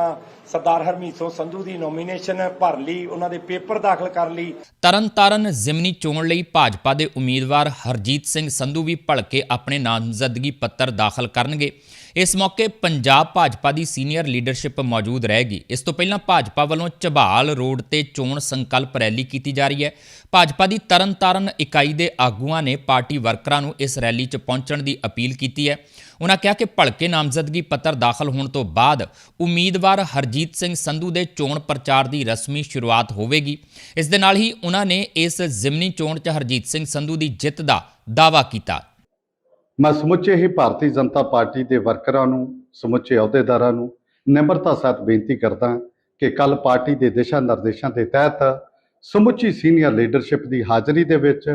[SPEAKER 7] ਸਰਦਾਰ ਹਰਮੀਤ ਸਿੰਘ ਸੰਧੂ ਦੀ ਨੋਮੀਨੇਸ਼ਨ ਭਰ ਲਈ, ਉਹਨਾਂ ਦੇ ਪੇਪਰ ਦਾਖਲ ਕਰ ਲਈ।
[SPEAKER 1] ਤਰਨਤਾਰਨ ਜ਼ਿਮਨੀ ਚੋਣ ਲਈ ਭਾਜਪਾ ਦੇ ਉਮੀਦਵਾਰ ਹਰਜੀਤ ਸਿੰਘ ਸੰਧੂ ਵੀ ਭਲਕੇ ਆਪਣੇ ਨਾਮਜ਼ਦਗੀ ਪੱਤਰ ਦਾਖਲ ਕਰਨਗੇ। ਇਸ ਮੌਕੇ ਪੰਜਾਬ ਭਾਜਪਾ ਦੀ ਸੀਨੀਅਰ ਲੀਡਰਸ਼ਿਪ ਮੌਜੂਦ ਰਹੇਗੀ। ਇਸ ਤੋਂ ਪਹਿਲਾਂ ਭਾਜਪਾ ਵੱਲੋਂ ਝਬਾਲ ਰੋਡ ਤੇ ਚੋਣ ਸੰਕਲਪ ਰੈਲੀ ਕੀਤੀ ਜਾ ਰਹੀ ਹੈ। ਭਾਜਪਾ ਦੀ ਤਰਨਤਾਰਨ ਇਕਾਈ ਦੇ ਆਗੂਆਂ ਨੇ ਪਾਰਟੀ ਵਰਕਰਾਂ ਨੂੰ ਇਸ ਰੈਲੀ 'ਚ ਪਹੁੰਚਣ ਦੀ ਅਪੀਲ ਕੀਤੀ ਹੈ। ਉਹਨਾਂ ਕਿਹਾ ਕਿ ਭਲਕੇ ਨਾਮਜ਼ਦਗੀ ਪੱਤਰ ਦਾਖਲ ਹੋਣ ਤੋਂ ਬਾਅਦ ਉਮੀਦਵਾਰ ਹਰਜੀਤ ਸਿੰਘ ਸੰਧੂ ਦੇ ਚੋਣ ਪ੍ਰਚਾਰ ਦੀ ਰਸਮੀ ਸ਼ੁਰੂਆਤ ਹੋਵੇਗੀ। ਇਸ ਦੇ ਨਾਲ ਹੀ ਉਹਨਾਂ ਨੇ ਇਸ ਜ਼ਿਮਨੀ ਚੋਣ 'ਚ ਹਰਜੀਤ ਸਿੰਘ ਸੰਧੂ ਦੀ ਜਿੱਤ ਦਾ ਦਾਅਵਾ ਕੀਤਾ।
[SPEAKER 8] ਮੈਂ ਸਮੁੱਚੇ ਹੀ ਭਾਰਤੀ ਜਨਤਾ ਪਾਰਟੀ ਦੇ ਵਰਕਰਾਂ ਨੂੰ, ਸਮੁੱਚੇ ਅਹੁਦੇਦਾਰਾਂ ਨੂੰ ਨਿਮਰਤਾ ਸਹਿਤ ਬੇਨਤੀ ਕਰਦਾ ਕਿ ਕੱਲ ਪਾਰਟੀ ਦੇ ਦਿਸ਼ਾ ਨਿਰਦੇਸ਼ਾਂ ਦੇ ਤਹਿਤ ਸਮੁੱਚੀ ਸੀਨੀਅਰ ਲੀਡਰਸ਼ਿਪ ਦੀ ਹਾਜ਼ਰੀ ਦੇ ਵਿੱਚ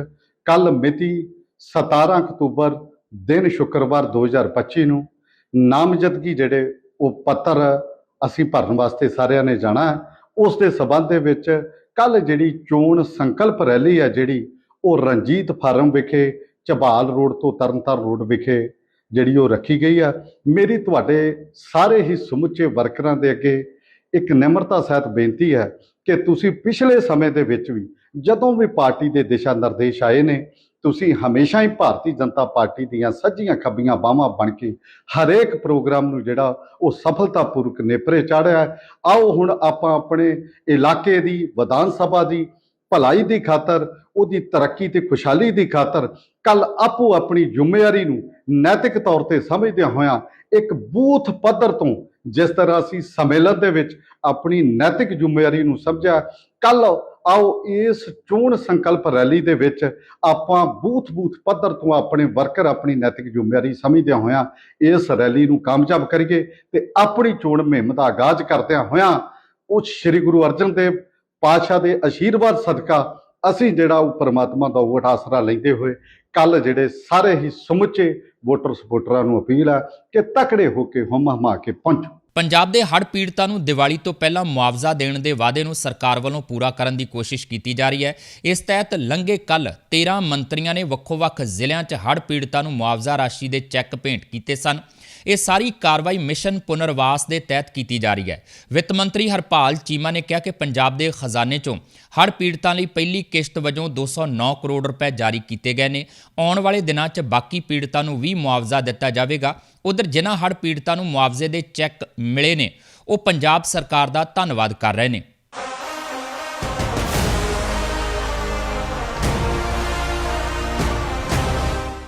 [SPEAKER 8] ਕੱਲ ਮਿਤੀ 17 ਅਕਤੂਬਰ ਦਿਨ ਸ਼ੁੱਕਰਵਾਰ 2025 ਨੂੰ ਨਾਮਜ਼ਦਗੀ ਜਿਹੜੇ ਉਹ ਪੱਤਰ ਅਸੀਂ ਭਰਨ ਵਾਸਤੇ ਸਾਰਿਆਂ ਨੇ ਜਾਣਾ ਹੈ, ਉਸ ਦੇ ਸਬੰਧ ਦੇ ਵਿੱਚ ਕੱਲ ਜਿਹੜੀ ਚੋਣ ਸੰਕਲਪ ਰੈਲੀ ਹੈ ਜਿਹੜੀ ਉਹ ਰਣਜੀਤ ਫਾਰਮ ਵਿਖੇ ਝਬਾਲ ਰੋਡ ਤੋਂ ਤਰਨਤਾਰਨ ਰੋਡ ਵਿਖੇ ਜਿਹੜੀ ਉਹ ਰੱਖੀ ਗਈ ਆ। ਮੇਰੀ ਤੁਹਾਡੇ ਸਾਰੇ ਹੀ ਸਮੁੱਚੇ ਵਰਕਰਾਂ ਦੇ ਅੱਗੇ ਇੱਕ ਨਿਮਰਤਾ ਸਹਿਤ ਬੇਨਤੀ ਹੈ ਕਿ ਤੁਸੀਂ ਪਿਛਲੇ ਸਮੇਂ ਦੇ ਵਿੱਚ ਵੀ ਜਦੋਂ ਵੀ ਪਾਰਟੀ ਦੇ ਦਿਸ਼ਾ ਨਿਰਦੇਸ਼ ਆਏ ਨੇ, ਤੁਸੀਂ ਹਮੇਸ਼ਾ ਹੀ ਭਾਰਤੀ ਜਨਤਾ ਪਾਰਟੀ ਦੀਆਂ ਸੱਜੀਆਂ ਖੱਬੀਆਂ ਬਾਹਾਂ ਬਣ ਕੇ ਹਰੇਕ ਪ੍ਰੋਗਰਾਮ ਨੂੰ ਜਿਹੜਾ ਉਹ ਸਫਲਤਾਪੂਰਵਕ ਨੇਪਰੇ ਚਾੜਿਆ। ਆਓ ਹੁਣ ਆਪਾਂ ਆਪਣੇ ਇਲਾਕੇ ਦੀ, ਵਿਧਾਨ ਸਭਾ ਦੀ ਭਲਾਈ ਦੀ ਖਾਤਰ, ਉਹਦੀ ਤਰੱਕੀ ਤੇ ਖੁਸ਼ਹਾਲੀ ਦੀ ਖਾਤਰ ਕੱਲ ਆਪੋ ਆਪਣੀ ਜ਼ਿੰਮੇਵਾਰੀ ਨੂੰ ਨੈਤਿਕ ਤੌਰ ਤੇ ਸਮਝਦਿਆਂ ਹੋਇਆਂ ਇੱਕ ਬੂਥ ਪੱਧਰ ਤੋਂ ਜਿਸ ਤਰ੍ਹਾਂ ਅਸੀਂ ਸੰਮੇਲਨ ਦੇ ਵਿੱਚ ਆਪਣੀ ਨੈਤਿਕ ਜ਼ਿੰਮੇਵਾਰੀ ਨੂੰ ਸਮਝਿਆ ਕੱਲ ਆਓ ਇਸ ਚੋਣ ਸੰਕਲਪ ਰੈਲੀ ਦੇ ਵਿੱਚ ਆਪਾਂ ਬੂਥ ਬੂਥ ਪੱਧਰ ਤੋਂ ਆਪਣੇ ਵਰਕਰ ਆਪਣੀ ਨੈਤਿਕ ਜ਼ਿੰਮੇਵਾਰੀ ਸਮਝਦਿਆਂ ਹੋਇਆਂ ਇਸ ਰੈਲੀ ਨੂੰ ਕਾਮਯਾਬ ਕਰੀਏ ਤੇ ਆਪਣੀ ਚੋਣ ਮੁਹਿੰਮ ਦਾ ਆਗਾਜ਼ ਕਰਦਿਆਂ ਹੋਇਆਂ, ਉਹ ਸ੍ਰੀ ਗੁਰੂ ਅਰਜਨ ਦੇਵ ਪਾਤਸ਼ਾਹ ਦੇ ਆਸ਼ੀਰਵਾਦ ਸਦਕਾ ਅਸੀਂ ਜਿਹੜਾ ਉਹ ਪਰਮਾਤਮਾ ਦਾ ਉਹ ਆਸਰਾ ਲੈਂਦੇ ਹੋਏ ਕੱਲ ਜਿਹੜੇ ਸਾਰੇ ਹੀ ਸਮੁੱਚੇ ਵੋਟਰ ਸਪੋਰਟਰਾਂ ਨੂੰ ਅਪੀਲ ਹੈ ਕਿ ਤਕੜੇ ਹੋ ਕੇ ਹਮ ਹਮਾ ਕੇ ਪਹੁੰਚੋ।
[SPEAKER 1] ਪੰਜਾਬ ਦੇ ਹੜ੍ਹ ਪੀੜਤਾਂ ਨੂੰ ਦੀਵਾਲੀ ਤੋਂ ਪਹਿਲਾਂ ਮੁਆਵਜ਼ਾ ਦੇਣ ਦੇ ਵਾਅਦੇ ਨੂੰ ਸਰਕਾਰ ਵੱਲੋਂ ਪੂਰਾ ਕਰਨ ਦੀ ਕੋਸ਼ਿਸ਼ ਕੀਤੀ ਜਾ ਰਹੀ ਹੈ। ਇਸ ਤਹਿਤ ਲੰਘੇ ਕੱਲ 13 ਮੰਤਰੀਆਂ ਨੇ ਵੱਖੋ-ਵੱਖ ਜ਼ਿਲ੍ਹਿਆਂ 'ਚ ਹੜ੍ਹ ਪੀੜਤਾਂ ਨੂੰ ਮੁਆਵਜ਼ਾ ਰਾਸ਼ੀ ਦੇ ਚੈੱਕ ਭੇਂਟ ਕੀਤੇ ਸਨ। ਇਹ ਸਾਰੀ ਕਾਰਵਾਈ ਮਿਸ਼ਨ ਪੁਨਰਵਾਸ ਦੇ ਤਹਿਤ ਕੀਤੀ ਜਾ ਰਹੀ ਹੈ। ਵਿੱਤ ਮੰਤਰੀ ਹਰਪਾਲ ਚੀਮਾ ਨੇ ਕਿਹਾ ਕਿ ਪੰਜਾਬ ਦੇ ਖਜ਼ਾਨੇ ਚੋਂ ਹੜ੍ਹ ਪੀੜਤਾਂ ਲਈ ਪਹਿਲੀ ਕਿਸ਼ਤ ਵਜੋਂ 209 ਕਰੋੜ ਰੁਪਏ ਜਾਰੀ ਕੀਤੇ ਗਏ ਨੇ। ਆਉਣ ਵਾਲੇ ਦਿਨਾਂ 'ਚ ਬਾਕੀ ਪੀੜਤਾਂ ਨੂੰ ਵੀ ਮੁਆਵਜ਼ਾ ਦਿੱਤਾ ਜਾਵੇਗਾ। ਉਧਰ ਜਿਨ੍ਹਾਂ ਹੜ੍ਹ ਪੀੜਤਾਂ ਨੂੰ ਮੁਆਵਜ਼ੇ ਦੇ ਚੈੱਕ ਮਿਲੇ ਨੇ, ਉਹ ਪੰਜਾਬ ਸਰਕਾਰ ਦਾ ਧੰਨਵਾਦ ਕਰ ਰਹੇ ਨੇ।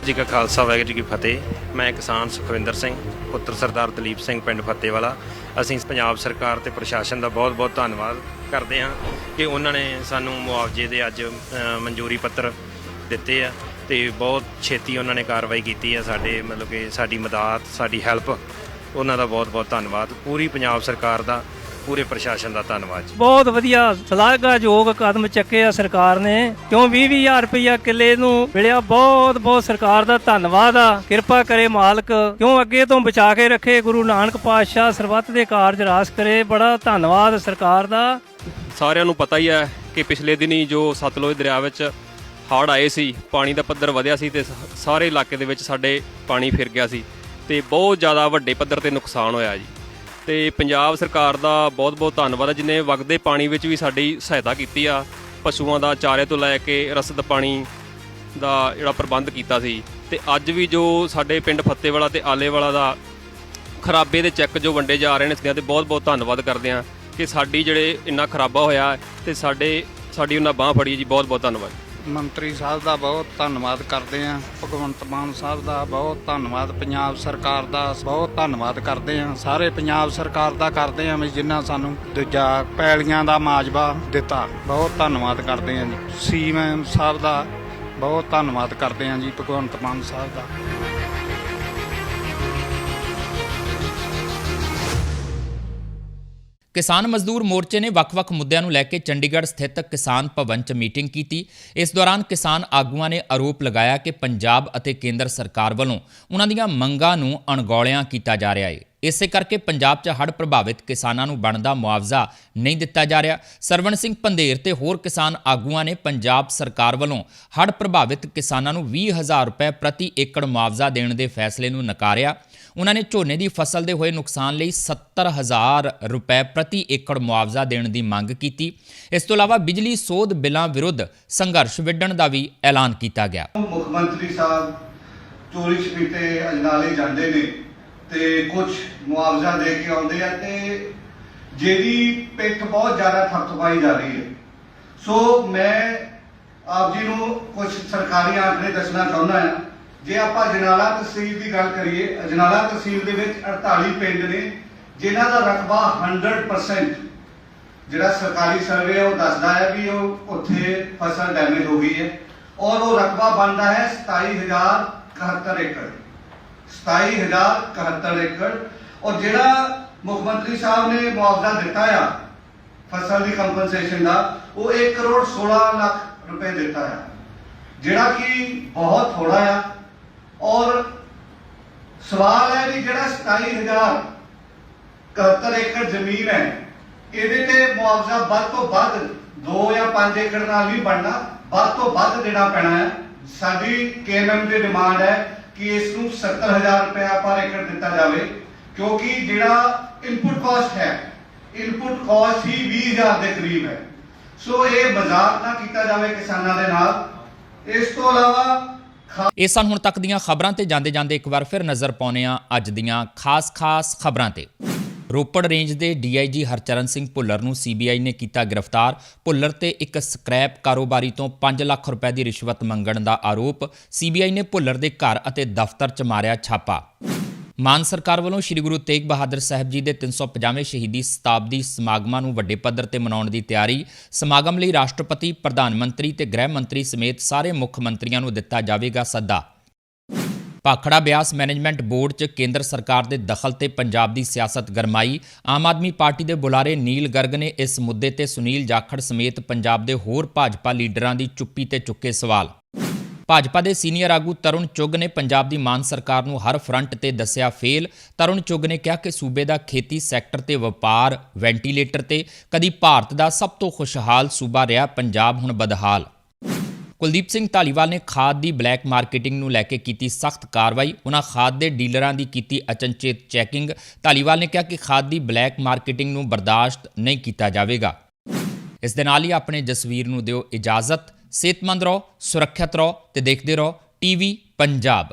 [SPEAKER 9] ਜੀ ਕਾ ਖਾਲਸਾ, ਵਾਹਿਗੁਰੂ ਜੀ ਕੀ ਫਤਿਹ। ਮੈਂ ਕਿਸਾਨ ਸੁਖਵਿੰਦਰ ਸਿੰਘ, ਪੁੱਤਰ ਸਰਦਾਰ ਦਲੀਪ ਸਿੰਘ, ਪਿੰਡ ਫਤਿਹਵਾਲਾ। ਅਸੀਂ ਪੰਜਾਬ ਸਰਕਾਰ ਤੇ ਪ੍ਰਸ਼ਾਸਨ ਦਾ ਬਹੁਤ-ਬਹੁਤ ਧੰਨਵਾਦ ਕਰਦੇ ਹਾਂ ਕਿ ਉਹਨਾਂ ਨੇ ਸਾਨੂੰ ਮੁਆਵਜ਼ੇ ਦੇ ਅੱਜ ਮਨਜ਼ੂਰੀ ਪੱਤਰ ਦਿੱਤੇ ਆ ਤੇ ਬਹੁਤ ਛੇਤੀ ਉਹਨਾਂ ਨੇ ਕਾਰਵਾਈ ਕੀਤੀ ਆ ਸਾਡੇ, ਮਤਲਬ ਕਿ ਸਾਡੀ ਮਦਦ, ਸਾਡੀ ਹੈਲਪ। ਉਹਨਾਂ ਦਾ ਬਹੁਤ-ਬਹੁਤ ਧੰਨਵਾਦ। ਪੂਰੀ ਪੰਜਾਬ ਸਰਕਾਰ ਦਾ ਪੂਰੇ ਪ੍ਰਸ਼ਾਸਨ ਦਾ ਧੰਨਵਾਦ ਜੀ।
[SPEAKER 10] ਬਹੁਤ ਵਧੀਆ ਸ਼ਲਾਘਾਯੋਗ ਕਦਮ ਚੱਕੇ ਆ ਸਰਕਾਰ ਨੇ। ਕਿਉਂ 20-20000 ਰੁਪਇਆ ਕਿੱਲੇ ਨੂੰ ਮਿਲਿਆ? ਬਹੁਤ ਬਹੁਤ ਸਰਕਾਰ ਦਾ ਧੰਨਵਾਦ ਆ। ਕਿਰਪਾ ਕਰੇ ਮਾਲਕ। ਕਿਉਂ ਅੱਗੇ ਤੋਂ ਬਚਾ ਕੇ ਰੱਖੇ? ਗੁਰੂ ਨਾਨਕ ਪਾਤਸ਼ਾਹ ਸਰਬੱਤ ਦੇ ਕਾਰਜ ਰਾਸ ਕਰੇ। ਬੜਾ ਧੰਨਵਾਦ ਸਰਕਾਰ ਦਾ।
[SPEAKER 11] ਸਾਰਿਆਂ ਨੂੰ ਪਤਾ ਹੀ ਹੈ ਕਿ ਪਿਛਲੇ ਦਿਨੀ ਜੋ ਸਤਲੁਜ ਦਰਿਆ ਵਿੱਚ ਹੜ੍ਹ ਆਏ ਸੀ ਪਾਣੀ ਦਾ ਪੱਧਰ ਵਧਿਆ ਸੀ ਤੇ ਸਾਰੇ ਇਲਾਕੇ ਦੇ ਵਿੱਚ ਸਾਡੇ ਪਾਣੀ ਫਿਰ ਗਿਆ ਸੀ ਤੇ ਬਹੁਤ ਜ਼ਿਆਦਾ ਵੱਡੇ ਪੱਧਰ ਤੇ ਨੁਕਸਾਨ ਹੋਇਆ ਜੀ। ਤੇ ਪੰਜਾਬ ਸਰਕਾਰ ਦਾ ਬਹੁਤ-ਬਹੁਤ ਧੰਨਵਾਦ ਹੈ, ਜਿਨੇ ਵਗਦੇ ਪਾਣੀ ਵਿੱਚ ਵੀ ਸਾਡੀ ਸਹਾਇਤਾ ਕੀਤੀ ਆ। ਪਸ਼ੂਆਂ ਦਾ ਚਾਰੇ ਤੋਂ ਲੈ ਕੇ ਰਸਦ ਪਾਣੀ ਦਾ ਜਿਹੜਾ ਪ੍ਰਬੰਧ ਕੀਤਾ ਸੀ। ਤੇ ਅੱਜ ਵੀ ਜੋ ਸਾਡੇ ਪਿੰਡ ਫੱਤੇਵਾਲਾ ਤੇ ਆਲੇਵਾਲਾ ਦਾ ਖਰਾਬੇ ਦੇ ਚੈੱਕ ਜੋ ਵੰਡੇ ਜਾ ਰਹੇ ਨੇ ਸਿਆਂ ਤੇ ਬਹੁਤ-ਬਹੁਤ ਧੰਨਵਾਦ ਕਰਦੇ ਹਾਂ ਕਿ ਸਾਡੀ ਜਿਹੜੇ ਇੰਨਾ ਖਰਾਬਾ ਹੋਇਆ ਹੈ ਤੇ ਸਾਡੇ, ਸਾਡੀ ਉਹਨਾਂ ਬਾਹ ਫੜੀ ਜੀ ਬਹੁਤ-ਬਹੁਤ ਧੰਨਵਾਦ।
[SPEAKER 12] ਮੰਤਰੀ ਸਾਹਿਬ ਦਾ ਬਹੁਤ ਧੰਨਵਾਦ ਕਰਦੇ ਹਾਂ, ਭਗਵੰਤ ਮਾਨ ਸਾਹਿਬ ਦਾ ਬਹੁਤ ਧੰਨਵਾਦ, ਪੰਜਾਬ ਸਰਕਾਰ ਦਾ ਬਹੁਤ ਧੰਨਵਾਦ ਕਰਦੇ ਹਾਂ, ਸਾਰੇ ਪੰਜਾਬ ਸਰਕਾਰ ਦਾ ਕਰਦੇ ਹਾਂ ਵੀ ਜਿਨ੍ਹਾਂ ਸਾਨੂੰ ਦੂਜਾ ਪੈਲੀਆਂ ਦਾ ਮਾਜਬਾ ਦਿੱਤਾ। ਬਹੁਤ ਧੰਨਵਾਦ ਕਰਦੇ ਹਾਂ ਜੀ। ਸੀਐਮ ਸਾਹਿਬ ਦਾ ਬਹੁਤ ਧੰਨਵਾਦ ਕਰਦੇ ਹਾਂ ਜੀ, ਭਗਵੰਤ ਮਾਨ ਸਾਹਿਬ ਦਾ।
[SPEAKER 1] ਕਿਸਾਨ ਮਜ਼ਦੂਰ ਮੋਰਚੇ ਨੇ ਵੱਖ-ਵੱਖ ਮੁੱਦਿਆਂ ਨੂੰ ਲੈ ਕੇ ਚੰਡੀਗੜ੍ਹ ਸਥਿਤ ਕਿਸਾਨ ਭਵਨ 'ਚ ਮੀਟਿੰਗ ਕੀਤੀ। ਇਸ ਦੌਰਾਨ ਕਿਸਾਨ ਆਗੂਆਂ ਨੇ ਆਰੋਪ ਲਗਾਇਆ ਕਿ ਪੰਜਾਬ ਅਤੇ ਕੇਂਦਰ ਸਰਕਾਰ ਵੱਲੋਂ ਉਹਨਾਂ ਦੀਆਂ ਮੰਗਾਂ ਨੂੰ ਅਣਗੌਲਿਆਂ ਕੀਤਾ ਜਾ ਰਿਹਾ ਹੈ ਇਸੇ ਕਰਕੇ ਪੰਜਾਬ 'ਚ ਹੜ੍ਹ ਪ੍ਰਭਾਵਿਤ ਕਿਸਾਨਾਂ ਨੂੰ ਬਣਦਾ ਮੁਆਵਜ਼ਾ ਨਹੀਂ ਦਿੱਤਾ ਜਾ ਰਿਹਾ। ਸਰਵਣ ਸਿੰਘ ਪੰਧੇਰ ਤੇ ਹੋਰ ਕਿਸਾਨ ਆਗੂਆਂ ਨੇ ਪੰਜਾਬ ਸਰਕਾਰ ਵੱਲੋਂ ਹੜ੍ਹ ਪ੍ਰਭਾਵਿਤ ਕਿਸਾਨਾਂ ਨੂੰ 20000 ਰੁਪਏ ਪ੍ਰਤੀ ਏਕੜ ਮੁਆਵਜ਼ਾ ਦੇਣ ਦੇ ਫੈਸਲੇ ਨੂੰ ਨਕਾਰਿਆ। ਉਹਨਾਂ ਨੇ ਝੋਨੇ ਦੀ ਫਸਲ ਦੇ ਹੋਏ ਨੁਕਸਾਨ ਲਈ 70000 ਰੁਪਏ ਪ੍ਰਤੀ ਏਕੜ ਮੁਆਵਜ਼ਾ ਦੇਣ ਦੀ ਮੰਗ ਕੀਤੀ। ਇਸ ਤੋਂ ਇਲਾਵਾ ਬਿਜਲੀ ਸੋਧ ਬਿੱਲਾਂ ਵਿਰੁੱਧ ਸੰਘਰਸ਼ ਵਿੱਢਣ ਦਾ ਵੀ ਐਲਾਨ ਕੀਤਾ ਗਿਆ।
[SPEAKER 13] ਮੁੱਖ ਮੰਤਰੀ ਸਾਹਿਬ ਚੋਰੀ ਛਪੀਤੇ ਅਜਨਾਲੇ ਜਾਂਦੇ ਨੇ ਤੇ ਕੁਝ ਮੁਆਵਜ਼ਾ ਦੇ ਕੇ ਆਉਂਦੇ ਆ ਤੇ ਜਿਹਦੀ ਪਿੱਠ ਬਹੁਤ ਜ਼ਿਆਦਾ ਥਪਥਪਾਈ ਜਾ ਰਹੀ ਹੈ। ਸੋ ਮੈਂ ਆਪ ਜੀ ਨੂੰ ਕੁਝ ਸਰਕਾਰੀ ਆંકੜੇ ਦੱਸਣਾ ਚਾਹੁੰਦਾ ਹਾਂ। ਜੇ ਆਪਾਂ ਅਜਨਾਲਾ ਤਹਿਸੀਲ ਦੀ ਗੱਲ ਕਰੀਏ ਅਜਨਾਲਾ ਤਹਿਸੀਲ ਦੇ ਵਿੱਚ 48 ਪਿੰਡ ਨੇ, ਜਿਨ੍ਹਾਂ ਦਾ ਰਕਬਾ 100% ਜਿਹੜਾ ਸਰਕਾਰੀ ਸਰਵੇ ਉਹ ਦੱਸਦਾ ਹੈ ਵੀ ਉਹ ਉੱਥੇ ਫਸਲ ਡੈਮੇਜ ਹੋ ਗਈ ਹੈ। ਔਰ ਉਹ ਰਕਬਾ ਬਣਦਾ ਹੈ 27071 ਏਕੜ। 27071 ਏਕੜ। ਔਰ ਜਿਹੜਾ ਮੁੱਖ ਮੰਤਰੀ ਸਾਹਿਬ ਨੇ ਮੁਆਵਜ਼ਾ ਦਿੱਤਾ ਆ, ਫਸਲ ਦੀ ਕੰਪਨਸੇਸ਼ਨ ਦਾ, ਉਹ 1 ਕਰੋੜ 16 ਲੱਖ ਰੁਪਏ ਦਿੱਤਾ ਆ। ਜਿਹੜਾ ਕਿ ਬਹੁਤ ਥੋੜਾ ਆ। ਔਰ ਸਵਾਲ ਹੈ ਵੀ ਜਿਹੜਾ 27000 71 ਏਕੜ ਜ਼ਮੀਨ ਹੈ, ਇਹਦੇ ਤੇ ਮੁਆਵਜ਼ਾ ਵੱਧ ਤੋਂ ਵੱਧ 2 ਜਾਂ 5 ਏਕੜ ਨਾਲ ਨਹੀਂ ਬਣਨਾ, ਵੱਧ ਤੋਂ ਵੱਧ ਦੇਣਾ ਪੈਣਾ ਹੈ। ਸਾਡੀ ਕੇਐਮਐਮ ਦੀ ਡਿਮਾਂਡ ਹੈ ਕਿ ਇਸ ਨੂੰ 70000 ਰੁਪਏ ਪਰ ਏਕੜ ਦਿੱਤਾ ਜਾਵੇ, ਕਿਉਂਕਿ ਜਿਹੜਾ ਇਨਪੁਟ ਕਾਸਟ ਹੈ ਇਨਪੁਟ ਕਾਸਟ ਹੀ 20000 ਦੇ ਕਰੀਬ ਹੈ। ਸੋ ਇਹ ਮਜ਼ਾਕ ਨਾ ਕੀਤਾ ਜਾਵੇ ਕਿਸਾਨਾਂ ਦੇ ਨਾਲ। ਇਸ ਤੋਂ ਇਲਾਵਾ
[SPEAKER 1] ਇਹ ਸਨ ਹੁਣ ਤੱਕ ਦੀਆਂ ਖਬਰਾਂ ਤੇ ਜਾਂਦੇ ਜਾਂਦੇ ਇੱਕ ਵਾਰ ਫਿਰ ਨਜ਼ਰ ਪਾਉਂਦੇ ਹਾਂ ਅੱਜ ਦੀਆਂ ਖਾਸ-ਖਾਸ ਖਬਰਾਂ ਤੇ। ਰੋਪੜ ਰੇਂਜ ਦੇ ਡੀਆਈਜੀ ਹਰਚਰਨ ਸਿੰਘ ਭੁੱਲਰ ਨੂੰ ਸੀਬੀਆਈ ਨੇ ਕੀਤਾ ਗ੍ਰਿਫਤਾਰ। ਭੁੱਲਰ ਤੇ ਇੱਕ ਸਕ੍ਰੈਪ ਕਾਰੋਬਾਰੀ ਤੋਂ 5 ਲੱਖ ਰੁਪਏ ਦੀ ਰਿਸ਼ਵਤ ਮੰਗਣ ਦਾ ਆਰੋਪ। ਸੀਬੀਆਈ ਨੇ ਭੁੱਲਰ ਦੇ ਘਰ ਅਤੇ ਦਫ਼ਤਰ 'ਚ ਮਾਰਿਆ ਛਾਪਾ। ਮਾਨ ਸਰਕਾਰ ਵੱਲੋਂ ਸ੍ਰੀ ਗੁਰੂ ਤੇਗ ਬਹਾਦਰ ਸਾਹਿਬ ਜੀ ਦੇ 350ਵੇਂ ਸ਼ਹੀਦੀ ਸ਼ਤਾਬਦੀ ਸਮਾਗਮਾਂ ਨੂੰ ਵੱਡੇ ਪੱਧਰ ਤੇ ਮਨਾਉਣ ਦੀ ਤਿਆਰੀ, ਸਮਾਗਮ ਲਈ ਰਾਸ਼ਟਰਪਤੀ, ਪ੍ਰਧਾਨ ਮੰਤਰੀ ਤੇ ਗ੍ਰਹਿ ਮੰਤਰੀ ਸਮੇਤ ਸਾਰੇ ਮੁੱਖ ਮੰਤਰੀਆਂ ਨੂੰ ਦਿੱਤਾ ਜਾਵੇਗਾ ਸੱਦਾ। ਭਾਖੜਾ ਬਿਆਸ ਮੈਨੇਜਮੈਂਟ ਬੋਰਡ 'ਚ ਕੇਂਦਰ ਸਰਕਾਰ ਦੇ ਦਖਲ ਤੇ ਪੰਜਾਬ ਦੀ ਸਿਆਸਤ ਗਰਮਾਈ, ਆਮ ਆਦਮੀ ਪਾਰਟੀ ਦੇ ਬੁਲਾਰੇ ਨੀਲ ਗਰਗ ਨੇ ਇਸ ਮੁੱਦੇ ਤੇ ਸੁਨੀਲ ਜਾਖੜ ਸਮੇਤ ਪੰਜਾਬ ਦੇ ਹੋਰ ਭਾਜਪਾ ਲੀਡਰਾਂ ਦੀ ਚੁੱਪੀ ਤੇ ਚੁੱਕੇ ਸਵਾਲ। ਭਾਜਪਾ ਦੇ ਸੀਨੀਅਰ ਆਗੂ ਤਰੁਣ ਚੁੱਗ ਨੇ ਪੰਜਾਬ ਦੀ ਮਾਨ ਸਰਕਾਰ ਨੂੰ ਹਰ ਫਰੰਟ ਤੇ ਦੱਸਿਆ ਫੇਲ। ਤਰੁਣ ਚੁੱਗ ਨੇ ਕਿਹਾ ਕਿ ਸੂਬੇ ਦਾ ਖੇਤੀ ਸੈਕਟਰ ਤੇ ਵਪਾਰ, ਵੈਂਟੀਲੇਟਰ ਤੇ ਕਦੀ ਭਾਰਤ ਦਾ ਸਭ ਤੋਂ ਖੁਸ਼ਹਾਲ ਸੂਬਾ ਰਿਹਾ ਪੰਜਾਬ ਹੁਣ ਬਦਹਾਲ। ਕੁਲਦੀਪ ਸਿੰਘ ਢਾਲੀਵਾਲ ਨੇ ਖਾਦ ਦੀ ਬਲੈਕ ਮਾਰਕੀਟਿੰਗ ਨੂੰ ਲੈ ਕੇ ਕੀਤੀ ਸਖਤ ਕਾਰਵਾਈ। ਉਹਨਾਂ ਖਾਦ ਦੇ ਡੀਲਰਾਂ ਦੀ ਕੀਤੀ ਅਚਨਚੇਤ ਚੈਕਿੰਗ। ਢਾਲੀਵਾਲ ਨੇ ਕਿਹਾ ਕਿ ਖਾਦ ਦੀ ਬਲੈਕ ਮਾਰਕੀਟਿੰਗ ਨੂੰ ਬਰਦਾਸ਼ਤ ਨਹੀਂ ਕੀਤਾ ਜਾਵੇਗਾ। ਇਸ ਦੇ ਨਾਲ ਹੀ ਆਪਣੇ ਜਸਵੀਰ ਨੂੰ ਦਿਓ ਇਜਾਜ਼ਤ। ਸਿਹਤਮੰਦ ਰਹੋ ਸੁਰੱਖਿਅਤ ਰਹੋ ਤੇ ਦੇਖਦੇ ਰਹੋ ਟੀਵੀ ਪੰਜਾਬ।